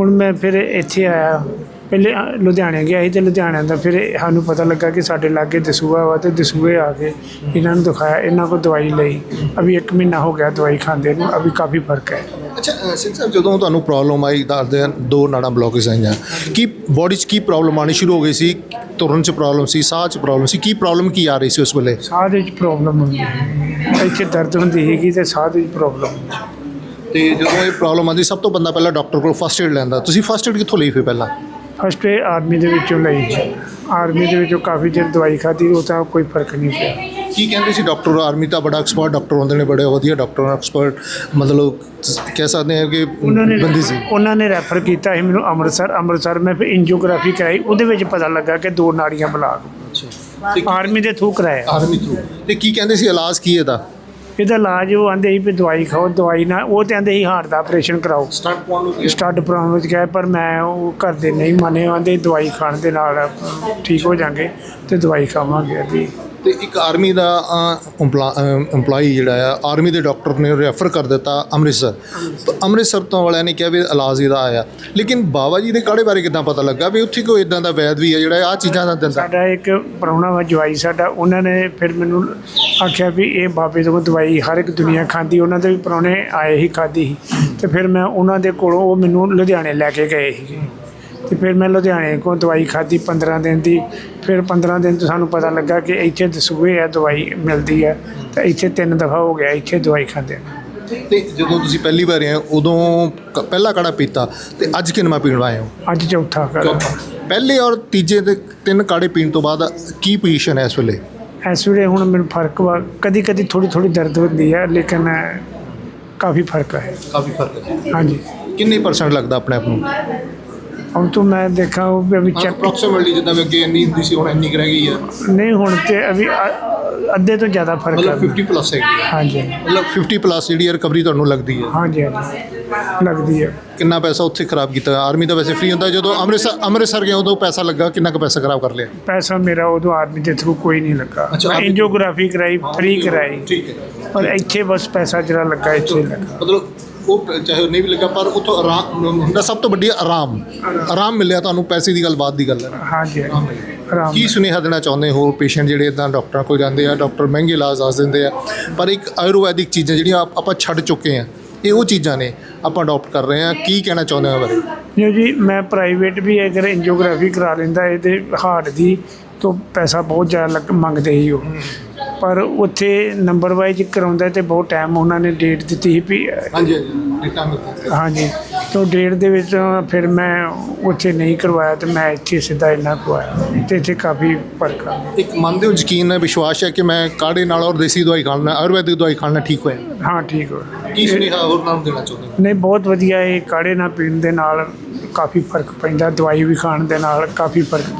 ਹੁਣ ਮੈਂ ਫਿਰ ਇੱਥੇ ਆਇਆ। ਪਹਿਲੇ ਅ, ਲੁਧਿਆਣੇ ਗਿਆ ਸੀ ਤੇ ਲੁਧਿਆਣੇ ਦਾ ਫਿਰ ਇਹ ਸਾਨੂੰ ਪਤਾ ਲੱਗਾ ਕਿ ਸਾਡੇ ਲਾਗੇ ਦਸੂਆ ਵਾ ਤੇ ਦਸੂਏ ਆ ਕੇ ਇਹਨਾਂ ਨੂੰ ਦਿਖਾਇਆ ਇਹਨਾਂ ਕੋਲ ਦਵਾਈ ਲਈ। ਅਭੀ 1 ਮਹੀਨਾ ਹੋ ਗਿਆ ਦਵਾਈ ਖਾਂਦੇ ਨੂੰ ਅਭੀ ਕਾਫੀ ਫ਼ਰਕ ਹੈ। ਅੱਛਾ ਅ, ਸਿੰਘ ਸਾਹਿਬ ਜਦੋਂ ਤੁਹਾਨੂੰ ਪ੍ਰੋਬਲਮ ਆਈ ਦੱਸਦੇ ਆ ਦੋ ਨਾੜਾਂ ਬਲੌਕੇਜ ਆਈਆਂ ਕੀ ਬੋਡੀ 'ਚ ਕੀ ਪ੍ਰੋਬਲਮ ਆਣੀ ਸ਼ੁਰੂ ਹੋ ਗਈ ਸੀ? ਤੁਰਨ 'ਚ ਪ੍ਰੋਬਲਮ ਸੀ ਸਾਹ 'ਚ ਪ੍ਰੋਬਲਮ ਸੀ? ਕੀ ਪ੍ਰੋਬਲਮ ਕੀ ਆ ਰਹੀ ਸੀ ਉਸ ਵੇਲੇ? ਸਾਹ ਦੇ ਵਿੱਚ ਪ੍ਰੋਬਲਮ ਹੁੰਦੀ ਹੈ। ਇੱਥੇ ਦਰਦ ਹੁੰਦੀ ਹੈਗੀ ਤੇ ਸਾਹ ਦੇ ਵਿੱਚ ਪ੍ਰੋਬਲਮ ਤੇ ਜਦੋਂ ਇਹ ਪ੍ਰੋਬਲਮ ਆਉਂਦੀ ਸਭ ਤੋਂ ਬੰਦਾ ਪਹਿਲਾਂ ਡਾਕਟਰ ਕੋਲ ਫਸਟ ਏਡ ਲੈਂਦਾ। ਤੁਸੀਂ ਫਸਟ ਏਡ ਕਿੱਥੋਂ ਲਈ ਫਿਰ ਪਹਿਲਾਂ? ਫਸਟ ਏ ਆਰਮੀ ਦੇ ਵਿੱਚੋਂ ਲਈ ਆਰਮੀ ਦੇ ਵਿੱਚੋਂ ਕਾਫੀ ਚਿਰ ਦਵਾਈ ਖਾਧੀ ਉਹ ਤਾਂ ਕੋਈ ਫ਼ਰਕ ਨਹੀਂ ਪਿਆ। ਕੀ ਕਹਿੰਦੇ ਸੀ ਡਾਕਟਰ? ਆਰਮੀ ਤਾਂ ਬੜਾ ਐਕਸਪਰਟ ਡਾਕਟਰ ਹੁੰਦੇ ਨੇ ਬੜੇ ਵਧੀਆ ਡਾਕਟਰ ਐਕਸਪਰਟ ਮਤਲਬ ਕਹਿ ਸਕਦੇ ਹਾਂ ਕਿ ਉਹਨਾਂ ਨੇ ਬੰਦੀ ਸੀ। ਉਹਨਾਂ ਨੇ ਰੈਫਰ ਕੀਤਾ ਸੀ ਮੈਨੂੰ ਅੰਮ੍ਰਿਤਸਰ। ਅੰਮ੍ਰਿਤਸਰ ਮੈਂ ਫਿਰ ਇੰਜੀਓਗ੍ਰਾਫੀ ਕਰਾਈ ਉਹਦੇ ਵਿੱਚ ਪਤਾ ਲੱਗਾ ਕਿ ਦੋ ਨਾੜੀਆਂ ਬਲਾਕ। ਆਰਮੀ ਦੇ ਥਰੂ ਕਰਾਇਆ। ਆਰਮੀ ਥਰੂ ਤੇ ਕੀ ਕਹਿੰਦੇ ਸੀ ਇਲਾਜ ਕੀ ਇਹਦਾ? ਇਹਦਾ ਇਲਾਜ ਉਹ ਆਂਦੇ ਸੀ ਵੀ ਦਵਾਈ ਖਾਓ ਦਵਾਈ ਨਾਲ ਉਹ ਤੇ ਆਂਦੇ ਸੀ ਹਾਰਟ ਦਾ ਆਪਰੇਸ਼ਨ ਕਰਾਓ। ਸਟਾਰਟ ਪਾਉਣ ਨੂੰ ਸਟੱਡ ਪ੍ਰੋਬਲਮ ਵਿੱਚ ਗਿਆ ਪਰ ਮੈਂ ਉਹ ਘਰ ਦੇ ਨਹੀਂ ਮੰਨੇ ਆਂਦੇ ਦਵਾਈ ਖਾਣ ਦੇ ਨਾਲ ਠੀਕ ਹੋ ਜਾਾਂਗੇ ਤੇ ਦਵਾਈ ਖਾਵਾਂਗੇ ਅੱਗੇ ਤੇ ਇੱਕ ਆਰਮੀ ਦਾ EMPLOYEE ਜਿਹੜਾ ਆ, ਆਰਮੀ ਦੇ ਡਾਕਟਰ ਨੇ ਰੈਫਰ ਕਰ ਦਿੱਤਾ ਅੰਮ੍ਰਿਤਸਰ। ਤਾਂ ਅੰਮ੍ਰਿਤਸਰ ਤੋਂ ਵਾਲਿਆਂ ਨੇ ਕਿਹਾ ਵੀ ਇਲਾਜ ਇਹਦਾ ਆਇਆ। ਲੇਕਿਨ ਬਾਬਾ ਜੀ ਦੇ ਕਾੜੇ ਬਾਰੇ ਕਿੱਦਾਂ ਪਤਾ ਲੱਗਾ ਵੀ ਉੱਥੇ ਕੋਈ ਇਦਾਂ ਦਾ ਵੈਦ ਵੀ ਆ ਜਿਹੜਾ ਆ ਚੀਜ਼ਾਂ ਦਾ ਦਿੰਦਾ? ਸਾਡਾ ਇੱਕ ਪ੍ਰਾਹੁਣਾ ਵਾ, ਜਵਾਈ ਸਾਡਾ, ਉਹਨਾਂ ਨੇ ਫਿਰ ਮੈਨੂੰ ਆਖਿਆ ਵੀ ਇਹ ਬਾਬੇ ਤੋਂ ਦਵਾਈ ਹਰ ਇੱਕ ਦੁਨੀਆ ਖਾਂਦੀ, ਉਹਨਾਂ ਦੇ ਵੀ ਪ੍ਰਾਹੁਣੇ ਆਏ ਹੀ ਖਾਦੀ ਸੀ। ਤੇ ਫਿਰ ਮੈਂ ਉਹਨਾਂ ਦੇ ਕੋਲੋਂ ਉਹ ਮੈਨੂੰ ਲੁਧਿਆਣੇ ਲੈ ਕੇ ਗਏ ਸੀ। ਤੇ ਫਿਰ ਮੈਂ ਲੁਧਿਆਣੇ ਕੋਲ ਦਵਾਈ ਖਾਦੀ 15 ਦਿਨ ਦੀ। ਫਿਰ 15 ਦਿਨ ਤੋਂ ਸਾਨੂੰ ਪਤਾ ਲੱਗਾ ਕਿ ਇੱਥੇ ਦਸੂਏ ਆ ਦਵਾਈ ਮਿਲਦੀ ਹੈ ਤਾਂ ਇੱਥੇ ਤਿੰਨ ਦਫਾ ਹੋ ਗਿਆ ਇੱਥੇ ਦਵਾਈ ਖਾਂਦੇ ਤੇ ਜਦੋਂ ਤੁਸੀਂ ਪਹਿਲੀ ਵਾਰ ਆਏ ਉਦੋਂ ਕ- ਪਹਿਲਾ ਕਾੜਾ ਪੀਤਾ ਤੇ ਅੱਜ ਕਿੰਨਵਾਂ ਪੀਣ ਆਏ ਹੋ? ਅੱਜ ਚੌਥਾ ਕਰ ਪਹਿਲੇ ਔਰ ਤੀਜੇ ਤੇ ਤਿੰਨ ਕਾੜੇ ਪੀਣ ਤੋਂ ਬਾਅਦ ਕੀ ਪੋਜੀਸ਼ਨ ਹੈ ਇਸ ਵੇਲੇ? ਇਸ ਵੇਲੇ ਹੁਣ ਮੈਨੂੰ ਫ਼ਰਕ ਵਾ ਕਦੀ ਕਦੀ ਥੋੜੀ ਥੋੜੀ ਦਰਦ ਹੁੰਦੀ ਹੈ ਲੇਕਿਨ ਕਾਫੀ ਫ਼ਰਕ ਹੈ ਕਾਫੀ ਫ਼ਰਕ ਹੈ। ਹਾਂਜੀ। ਕਿੰਨੇ ਪਰਸੈਂਟ ਲੱਗਦਾ ਆਪਣੇ ਆਪ ਨੂੰ? ਹੁਣ ਤੋਂ ਮੈਂ ਦੇਖਾ ਉਹ ਵੀ ਅਭੀ ਚੈੱਕ ਅਪਰੋਕਸੀਮੇਟਲੀ ਜਿੱਦਾਂ ਮੈਂ ਅੱਗੇ ਇੰਨੀ ਹੁੰਦੀ ਸੀ ਹੁਣ ਇੰਨੀ ਕੁ ਰਹਿ ਗਈ ਹੈ ਨਹੀਂ ਹੁਣ ਤੇ ਅਭੀ ਅ- ਅੱਧੇ ਤੋਂ ਜ਼ਿਆਦਾ ਫ਼ਰਕ ਮਤਲਬ ਹੈ 50 ਪਲੱਸ ਹੈਗੀ ਹੈ ਹਾਂਜੀ। ਮਤਲਬ 50 ਪਲੱਸ ਜਿਹੜੀ ਰਿਕਵਰੀ ਤੁਹਾਨੂੰ ਲੱਗਦੀ ਹੈ ਹਾਂਜੀ ਹਾਂਜੀ। ਲੱਗਦੀ ਹੈ ਕਿੰਨਾ ਪੈਸਾ ਉੱਥੇ ਖਰਾਬ ਕੀਤਾ? ਆਰਮੀ ਦਾ ਵੈਸੇ ਫ੍ਰੀ ਹੁੰਦਾ ਜਦੋਂ ਅੰਮ੍ਰਿਤਸਰ ਅੰਮ੍ਰਿਤਸਰ ਗਿਆ ਉਦੋਂ ਪੈਸਾ ਲੱਗਾ ਕਿੰਨਾ ਕੁ ਪੈਸਾ ਖਰਾਬ ਕਰ ਲਿਆ? ਪੈਸਾ ਮੇਰਾ ਉਦੋਂ ਆਰਮੀ ਦੇ ਥਰੂ ਕੋਈ ਨਹੀਂ ਲੱਗਾ। ਅੱਛਾ, ਮੈਂ ਆਰਮੀ- ਐਂਜੀਓਗ੍ਰਾਫੀ ਕਰਾਈ ਫ੍ਰੀ ਕਰਾਈ। ਠੀਕ ਹੈ। ਪਰ ਇੱਥੇ ਬਸ ਪੈਸਾ ਜਿਹੜਾ ਲੱਗਾ ਇੱਥੇ ਲੱਗਾ। ਮਤਲਬ ਉਹ ਚਾਹੇ ਉਹ ਨਹੀਂ ਵੀ ਲੱਗਾ ਪਰ ਉੱਥੋਂ ਆਰਾਮ ਹੁੰਦਾ ਸਭ ਤੋਂ ਵੱਡੀ ਆਰਾਮ। ਆਰਾਮ ਮਿਲਿਆ ਤੁਹਾਨੂੰ ਪੈਸੇ ਦੀ ਗੱਲ ਬਾਤ ਦੀ ਗੱਲ ਹੈ। ਹਾਂਜੀ ਆਰਾਮ ਕੀ ਸੁਨੇਹਾ ਦੇਣਾ ਚਾਹੁੰਦੇ ਹੋ? ਪੇਸ਼ੈਂਟ ਜਿਹੜੇ ਇਦਾਂ ਡਾਕਟਰਾਂ ਕੋਲ ਜਾਂਦੇ ਆ ਡਾਕਟਰ ਮਹਿੰਗੇ ਇਲਾਜ ਦੱਸ ਦਿੰਦੇ ਆ। ਪਰ ਇੱਕ ਆਯੁਰਵੈਦਿਕ ਚੀਜ਼ਾਂ ਜਿਹੜੀਆਂ ਆਪ- ਛੱਡ ਚੁੱਕੇ ਆ ਇਹ ਉਹ ਚੀਜ਼ਾਂ ਨੇ ਆਪਾਂ ਅਡਾਪਟ ਕਰ ਰਹੇ ਆ। ਕੀ ਕਹਿਣਾ ਚਾਹੁੰਦੇ ਹੋ ਬਾਰੇ? ਜੋ ਜੀ ਮੈਂ ਪ੍ਰਾਈਵੇਟ ਵੀ ਅਗਰ ਐਂਜੀਓਗ੍ਰਾਫੀ ਕਰਾ ਲੈਂਦਾ ਇਹਦੇ ਹਾਰਟ ਦੀ ਤੋਂ ਪੈਸਾ ਬਹੁਤ ਜ਼ਿਆਦਾ ਮੰਗਦੇ ਸੀ ਉਹ। ਪਰ ਉੱਥੇ ਨੰਬਰ ਵਾਈਜ਼ ਕਰਾਉਂਦਾ ਤੇ ਬਹੁਤ ਟਾਈਮ ਉਹਨਾਂ ਨੇ ਡੇਟ ਦਿੱਤੀ ਸੀ ਵੀ ਹਾਂਜੀ ਹਾਂਜੀ ਡੇਟਾ ਮਿਲਦਾ ਹਾਂਜੀ ਤੋਂ ਡੇਟ ਦੇ ਵਿੱਚ ਫਿਰ ਮੈਂ ਉੱਥੇ ਨਹੀਂ ਕਰਵਾਇਆ ਤੇ ਮੈਂ ਇੱਥੇ ਸਿੱਧਾ ਇੰਨਾ ਕਰਵਾਇਆ ਤੇ ਇੱਥੇ ਕਾਫੀ ਫ਼ਰਕ ਆ। ਇੱਕ ਮਨ ਦੇ ਵਿੱਚ ਯਕੀਨ ਹੈ ਵਿਸ਼ਵਾਸ ਹੈ ਕਿ ਮੈਂ ਕਾੜੇ ਨਾਲ ਔਰ ਦੇਸੀ ਦਵਾਈ ਖਾਣ ਨਾਲ ਆਯੁਰਵੈਦਿਕ ਦਵਾਈ ਖਾਣ ਨਾਲ ਠੀਕ ਹੋਇਆ? ਹਾਂ ਠੀਕ ਹੋ ਕੀ ਸੁਨੇਹਾ ਹੋਰ ਨਾਮ ਦੇਣਾ ਚਾਹੁੰਦੇ ਹੋ? ਨਹੀਂ ਬਹੁਤ ਵਧੀਆ ਇਹ ਕਾੜੇ ਨਾਲ ਪੀਣ ਦੇ ਨਾਲ ਕਾਫੀ ਫ਼ਰਕ ਪੈਂਦਾ ਦਵਾਈ ਵੀ ਖਾਣ ਦੇ ਨਾਲ ਕਾਫੀ ਫ਼ਰਕ